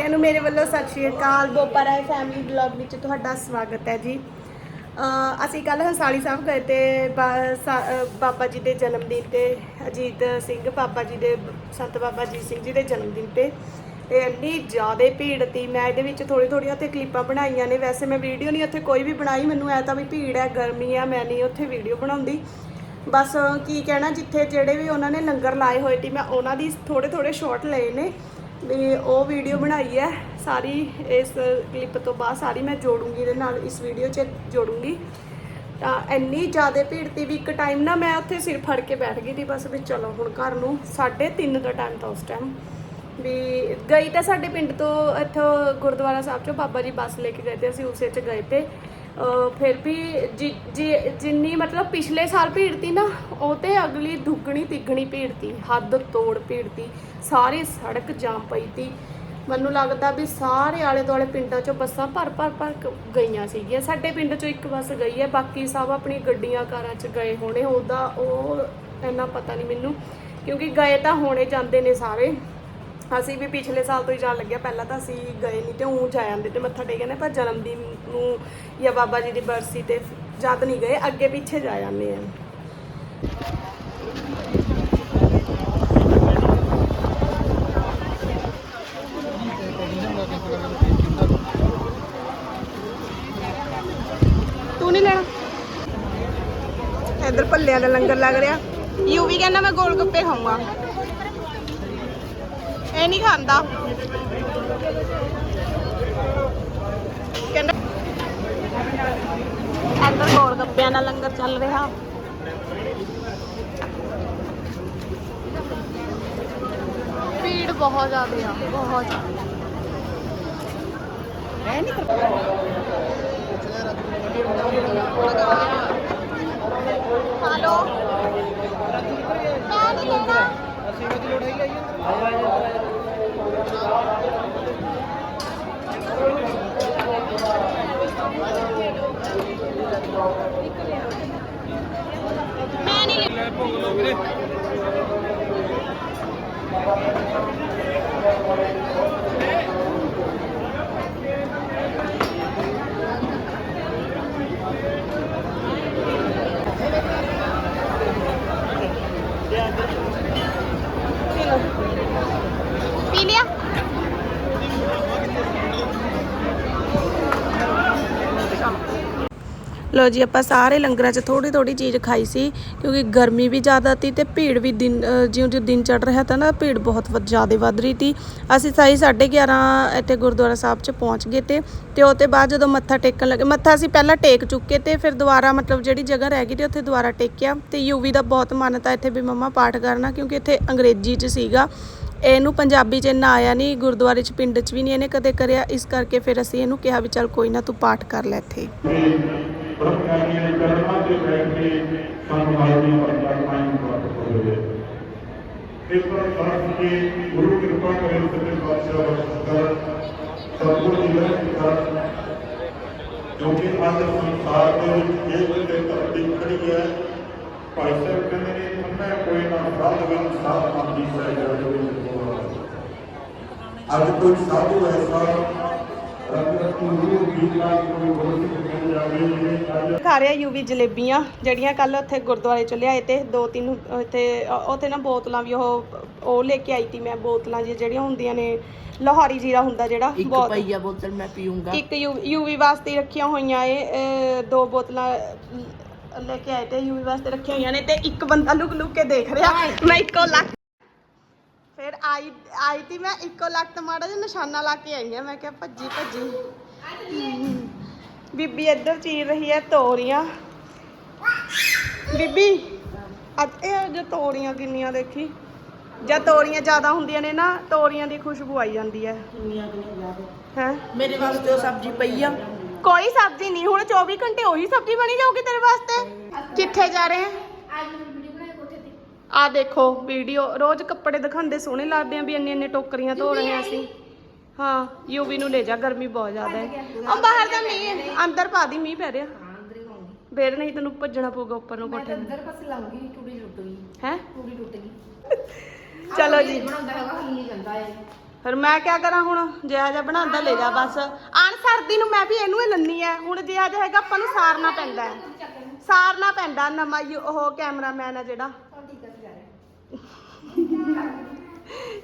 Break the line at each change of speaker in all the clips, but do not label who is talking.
ਸਾਰਿਆਂ ਨੂੰ ਮੇਰੇ ਵੱਲੋਂ ਸਤਿ ਸ਼੍ਰੀ ਅਕਾਲ। ਬੋਪਾ ਰਾਏ ਫੈਮਿਲੀ ਬਲੌਗ ਵਿੱਚ ਤੁਹਾਡਾ ਸਵਾਗਤ ਹੈ ਜੀ। ਅਸੀਂ ਕੱਲ ਹਸਾਲੀ ਸਾਹਿਬ ਗਏ ਤੇ ਬਾਬਾ ਜੀ ਦੇ ਜਨਮ ਦਿਨ ਤੇ ਅਜੀਤ ਸਿੰਘ ਬਾਬਾ ਜੀ ਦੇ ਸੰਤ ਬਾਬਾ ਅਜੀਤ ਸਿੰਘ ਜੀ ਦੇ ਜਨਮ ਦਿਨ ਤੇ। ਤੇ ਇੰਨੀ ਜ਼ਿਆਦਾ ਭੀੜ ਤੀ। ਮੈਂ ਇਹਦੇ ਵਿੱਚ ਥੋੜੀ ਥੋੜੀਆਂ ਉੱਥੇ ਕਲਿੱਪਾਂ ਬਣਾਈਆਂ ਨੇ। ਵੈਸੇ ਮੈਂ ਵੀਡੀਓ ਨਹੀਂ ਉੱਥੇ ਕੋਈ ਵੀ ਬਣਾਈ। ਮੈਨੂੰ ਐ ਤਾਂ ਵੀ ਭੀੜ ਹੈ, ਗਰਮੀ ਆ ਮੈਂ ਨਹੀਂ ਉੱਥੇ ਵੀਡੀਓ ਬਣਾਉਂਦੀ। ਬਸ ਕੀ ਕਹਿਣਾ, ਜਿੱਥੇ ਜਿਹੜੇ ਵੀ ਉਹਨਾਂ ਨੇ ਲੰਗਰ ਲਾਏ ਹੋਏ ਤੀ, ਮੈਂ ਉਹਨਾਂ ਦੀ ਥੋੜੇ ਥੋੜੇ ਸ਼ਾਰਟ ਲਏ ਨੇ। ਵੀ ਉਹ ਵੀਡੀਓ ਬਣਾਈ ਹੈ, ਸਾਰੀ ਇਸ ਕਲਿੱਪ ਤੋਂ ਬਾਅਦ ਸਾਰੀ ਮੈਂ ਜੋੜੂੰਗੀ ਇਹਦੇ ਨਾਲ, ਇਸ ਵੀਡੀਓ 'ਚ ਜੋੜੂੰਗੀ। ਤਾਂ ਇੰਨੀ ਜ਼ਿਆਦਾ ਭੀੜ ਤੀ ਵੀ ਇੱਕ ਟਾਈਮ ਨਾ ਮੈਂ ਉੱਥੇ ਸਿਰ ਫੜ ਕੇ ਬੈਠ ਗਈ ਸੀ, ਬਸ ਵੀ ਚਲੋ ਹੁਣ ਘਰ ਨੂੰ 3:30 ਦਾ ਟਾਈਮ ਤਾਂ ਉਸ ਟਾਈਮ ਵੀ ਗਈ ਤਾਂ ਸਾਡੇ ਪਿੰਡ ਤੋਂ ਇੱਥੋਂ ਗੁਰਦੁਆਰਾ ਸਾਹਿਬ ਚੋਂ, ਬਾਬਾ ਜੀ ਬੱਸ ਲੈ ਕੇ ਗਏ ਤੇ ਅਸੀਂ ਉਸੇ 'ਚ ਗਏ ਤੇ ਫਿਰ ਵੀ ਜਿ- ਜਿ- ਜਿੰਨੀ ਮਤਲਬ ਪਿਛਲੇ ਸਾਲ ਭੀੜ ਤੀ ਨਾ, ਉਹ ਤੇ ਅਗਲੀ ਦੁੱਗਣੀ ਤਿੱਗਣੀ ਭੀੜ ਤੀ। ਹੱਦ ਤੋੜ ਭੀੜ ਤੀ। ਸਾਰੀ ਸੜਕ ਜਾਮ ਪਈ ਤੀ। ਮੈਨੂੰ ਲੱਗਦਾ ਵੀ ਸਾਰੇ ਆਲੇ ਦੁਆਲੇ ਪਿੰਡਾਂ ਚੋਂ ਬੱਸਾਂ ਭਰ ਭਰ ਭਰ ਗਈਆਂ ਸੀਗੀਆਂ। ਸਾਡੇ ਪਿੰਡ ਚੋਂ ਇੱਕ ਬੱਸ ਗਈ ਹੈ। ਬਾਕੀ ਸਭ ਆਪਣੀ ਗੱਡੀਆਂ ਕਾਰਾਂ 'ਚ ਗਏ ਹੋਣੇ। ਉਹਦਾ ਉਹ ਇੰਨਾ ਪਤਾ ਨਹੀਂ ਮੈਨੂੰ, ਕਿਉਂਕਿ ਗਏ ਤਾਂ ਹੋਣੇ ਜਾਂਦੇ ਨੇ ਸਾਰੇ। ਅਸੀਂ ਵੀ ਪਿਛਲੇ ਸਾਲ ਤੋਂ ਹੀ ਜਾਣ ਲੱਗਿਆ। ਪਹਿਲਾਂ ਤਾਂ ਅਸੀਂ ਗਏ ਨਹੀਂ ਤੇ ਉਂ ਜਾ ਜਾਂਦੇ ਤੇ ਮੱਥਾ ਟੇਕਣੇ ਪਰ ਜਨਮ ਦਿਨ ਨੂੰ ਜਾਂ ਬਾਬਾ ਜੀ ਦੀ ਬਰਸੀ ਤੇ ਜਦ ਨਹੀਂ ਗਏ ਅੱਗੇ ਪਿੱਛੇ ਜਾ ਜਾਂਦੇ ਆ। ਤੂੰ ਨਹੀਂ ਲੈਣਾ? ਇੱਧਰ ਭੱਲਿਆਂ ਦਾ ਲੰਗਰ ਲੱਗ ਰਿਹਾ। ਯੂ ਵੀ ਕਹਿੰਦਾ ਮੈਂ ਗੋਲ ਗੱਪੇ ਖਾਊਂਗਾ। ਇਹ ਨਹੀਂ ਖਾਂਦਾ। ਅੰਦਰ ਗੋਲ ਗੱਪਿਆਂ ਦਾ ਲੰਗਰ ਚੱਲ ਰਿਹਾ। ਭੀੜ ਬਹੁਤ ਜ਼ਿਆਦਾ ਆ, ਬਹੁਤ ਜ਼ਿਆਦਾ। ਹੈ ਨਹੀਂ ਹੈਲੋ? ਮੈਂ ਨਹੀਂ ਲੈਣਾ ਮੈਂ ਨਹੀਂ ਲੈਣਾ ਪੀ ਲੋ ਜੀ, ਆਪਾਂ ਸਾਰੇ ਲੰਗਰਾਂ 'ਚ ਥੋੜੀ ਥੋੜੀ ਚੀਜ਼ ਖਾਈ ਸੀ, ਕਿਉਂਕਿ ਗਰਮੀ ਵੀ ਜ਼ਿਆਦਾ ਤੀ ਤੇ ਭੀੜ ਵੀ ਦਿਨ ਜਿਉਂ ਜਿਉਂ ਦਿਨ ਚੜ ਰਿਹਾ ਤਾਂ ਨਾ, ਭੀੜ ਬਹੁਤ ਵ- ਜ਼ਿਆਦਾ ਵੱਧ ਰਹੀ ਤੀ ਅਸੀਂ ਸਾਈ 11:30 ਇੱਥੇ ਗੁਰਦੁਆਰਾ ਸਾਹਿਬ 'ਚ ਪਹੁੰਚ ਗਏ ਤੇ ਤੇ ਉਹ ਤੇ ਬਾਅਦ ਜਦੋਂ ਮੱਥਾ ਟੇਕਣ ਲੱਗੇ, ਮੱਥਾ ਅਸੀਂ ਪਹਿਲਾਂ ਟੇਕ ਚੁੱਕੇ ਤੇ ਫਿਰ ਦੁਬਾਰਾ ਮਤਲਬ ਜਿਹੜੀ ਜਗ੍ਹਾ ਰਹਿ ਗਈ ਤੇ ਉੱਥੇ ਦੁਬਾਰਾ ਟੇਕਿਆ। ਤੇ ਯੂਵੀ ਦਾ ਬਹੁਤ ਮਾਨਤਾ ਇੱਥੇ ਵੀ ਮੰਮਾ ਪਾਠ ਕਰਨਾ, ਕਿਉਂਕਿ ਇੱਥੇ ਅੰਗਰੇਜ਼ੀ 'ਚ ਸੀਗਾ। ਇਹਨੂੰ ਪੰਜਾਬੀ 'ਚ ਇੰਨਾ ਆਇਆ ਨਹੀਂ ਗੁਰਦੁਆਰੇ 'ਚ, ਪਿੰਡ 'ਚ ਵੀ ਨਹੀਂ ਇਹਨੇ ਕਦੇ ਕਰਿਆ, ਇਸ ਕਰਕੇ ਫਿਰ ਅਸੀਂ ਇਹਨੂੰ ਕਿਹਾ ਵੀ ਚੱਲ ਕੋਈ ਨਾ ਤੂੰ ਪਾਠ ਕਰ ਲੈ ਇੱਥੇ।
ਬ੍ਰਹਮਚਾਰੀਆਂ ਦੇ ਚਰਨਾਂ ਤੇ ਬੈਠ ਕੇ ਸਾਨੂੰ ਮਾਰਦੀ ਪਰਮਾਤਮਾ ਨੂੰ ਪ੍ਰਾਪਤ ਹੋਵੇ ਇਸ ਪਰ ਸਾਥ ਕੇ ਗੁਰੂ ਕਿਰਪਾ ਕਰੇ ਸੱਚੇ ਪਾਤਸ਼ਾਹ ਬਖਸ਼ਿਸ਼ ਸਤਿਗੁਰੂ ਜੀ ਦਾ ਕਰ ਜੋ ਕਿ ਅੱਜ ਸੰਸਾਰ ਦੇ ਵਿੱਚ ਇਹ ਤੇ ਧਰਤੀ ਖੜੀ ਹੈ ਭਾਈ ਸਾਹਿਬ ਕਹਿੰਦੇ ਨੇ ਮੰਨਿਆ ਕੋਈ ਨਾ
ਖਾ ਰਿਹਾ ਯੂਵੀ ਜਲੇਬੀਆਂ ਜਿਹੜੀਆਂ ਕੱਲ ਉੱਥੇ ਗੁਰਦੁਆਰੇ ਚ ਲਿਆਏ ਤੇ ਦੋ ਤਿੰਨ ਅ- ਉੱਥੇ ਨਾ ਬੋਤਲਾਂ ਵੀ ਉਹ ਉਹ ਲੈ ਕੇ ਆਈ ਤੀ ਮੈਂ ਬੋਤਲਾਂ ਜਿਹੜੀਆਂ ਹੁੰਦੀਆਂ ਨੇ ਲਾਹੌਰੀ ਜੀਰਾ ਹੁੰਦਾ ਜਿਹੜਾ
ਇੱਕ ਪਈਆ ਬੋਤਲ ਮੈਂ ਪੀਊਂਗਾ।
ਇੱਕ ਯੂਵੀ ਵਾਸਤੇ ਰੱਖੀਆਂ ਹੋਈਆਂ ਇਹ ਅ, ਦੋ ਬੋਤਲਾਂ ਲੈ ਕੇ ਆਏ ਤੇ ਯੂਵੀ ਵਾਸਤੇ ਰੱਖੀਆਂ ਹੋਈਆਂ ਨੇ ਤੇ ਇੱਕ ਬੰਦਾ ਲੁਕ ਲੁਕ ਕੇ ਦੇਖ ਰਿਹਾ ਮੈਂ ਇੱਕੋ ਲੱਖ ਫਿਰ ਆਈ ਆਈ ਤੀ ਮੈਂ ਇੱਕੋ ਲੱਖ ਤੇ ਮਾੜਾ ਜਿਹਾ ਨਿਸ਼ਾਨਾ ਲਾ ਕੇ ਆਈ ਆ ਮੈਂ ਕਿਹਾ ਭੱਜੀ ਭੱਜੀ। ਬੀਬੀ ਇੱਧਰ ਚੀਰ ਰਹੀ ਹੈ ਤੋਰੀਆਂ। ਬੀਬੀ ਅੱਜ ਇਹ ਜੋ ਤੋਰੀਆਂ ਕਿੰਨੀਆਂ ਦੇਖੀ? ਜਦ ਤੋਰੀਆਂ ਜ਼ਿਆਦਾ ਹੁੰਦੀਆਂ ਨੇ ਨਾ ਤੋਰੀਆਂ ਦੀ ਖੁਸ਼ਬੂ ਆਈ ਜਾਂਦੀ ਹੈ। ਹੈ?
ਮੇਰੇ ਵਾਸਤੇ ਉਹ ਸਬਜ਼ੀ ਪਈ ਆ।
ਕੋਈ ਸਬਜ਼ੀ ਨਹੀਂ ਹੁਣ 24 ਘੰਟੇ ਉਹੀ ਸਬਜ਼ੀ ਬਣੀ ਜਾਊਗੀ ਤੇਰੇ ਵਾਸਤੇ। ਕਿੱਥੇ ਜਾ ਰਹੇ ਆ ਆ ਦੇਖੋ ਵੀਡੀਓ ਰੋਜ਼ ਕੱਪੜੇ ਦਿਖਾਉਂਦੇ ਸੋਹਣੇ ਲੱਗਦੇ ਆ ਵੀ ਇੰਨੇ ਇੰਨੇ ਟੋਕਰੀਆਂ ਧੋ ਰਹੇ ਆ ਅਸੀਂ। ਹਾਂ ਯੂਵੀ ਨੂੰ ਲੈ ਜਾ ਗਰਮੀ ਬਹੁਤ ਜ਼ਿਆਦਾ ਹੈ। ਉਹ ਬਾਹਰ ਦਾ ਮੀਂਹ ਹੈ ਅੰਦਰ ਪਾ ਦੀ ਮੀਂਹ ਪੈ ਰਿਹਾ। ਫੇਰ ਨਹੀਂ ਤੈਨੂੰ ਭੱਜਣਾ ਪਊਗਾ ਉੱਪਰ ਨੂੰ ਕੋਠੇ ਨੂੰ।
ਅੰਦਰ ਪਾਸੇ ਲਾਉਂਗੀ ਟੂੜੀ ਟੁੱਟ ਗਈ।
ਹੈ?
ਟੂੜੀ ਟੁੱਟ ਗਈ।
ਚਲੋ ਜੀ।
ਬਣਾਉਂਦਾ ਹੈਗਾ ਹੱਲ ਨਹੀਂ ਜਾਂਦਾ ਏ
ਫਿਰ ਮੈਂ ਕਿਆ ਕਰਾਂ ਹੁਣ? ਜਿਹਾ ਜਿਹਾ ਬਣਾਉਂਦਾ ਲੈ ਜਾ ਬਸ। ਆਣ ਸਰਦੀ ਨੂੰ ਮੈਂ ਵੀ ਇਹਨੂੰ ਹੀ ਲੰਨੀ ਆ। ਹੁਣ ਜਿਹਾ ਜਿਹਾ ਹੈਗਾ ਆਪਾਂ ਨੂੰ ਸਾਰਨਾ ਪੈਂਦਾ ਹੈ। ਸਾਰਨਾ ਪੈਂਦਾ ਨਵਾਂ ਉਹ ਕੈਮਰਾਮੈਨ ਆ ਜਿਹੜਾ।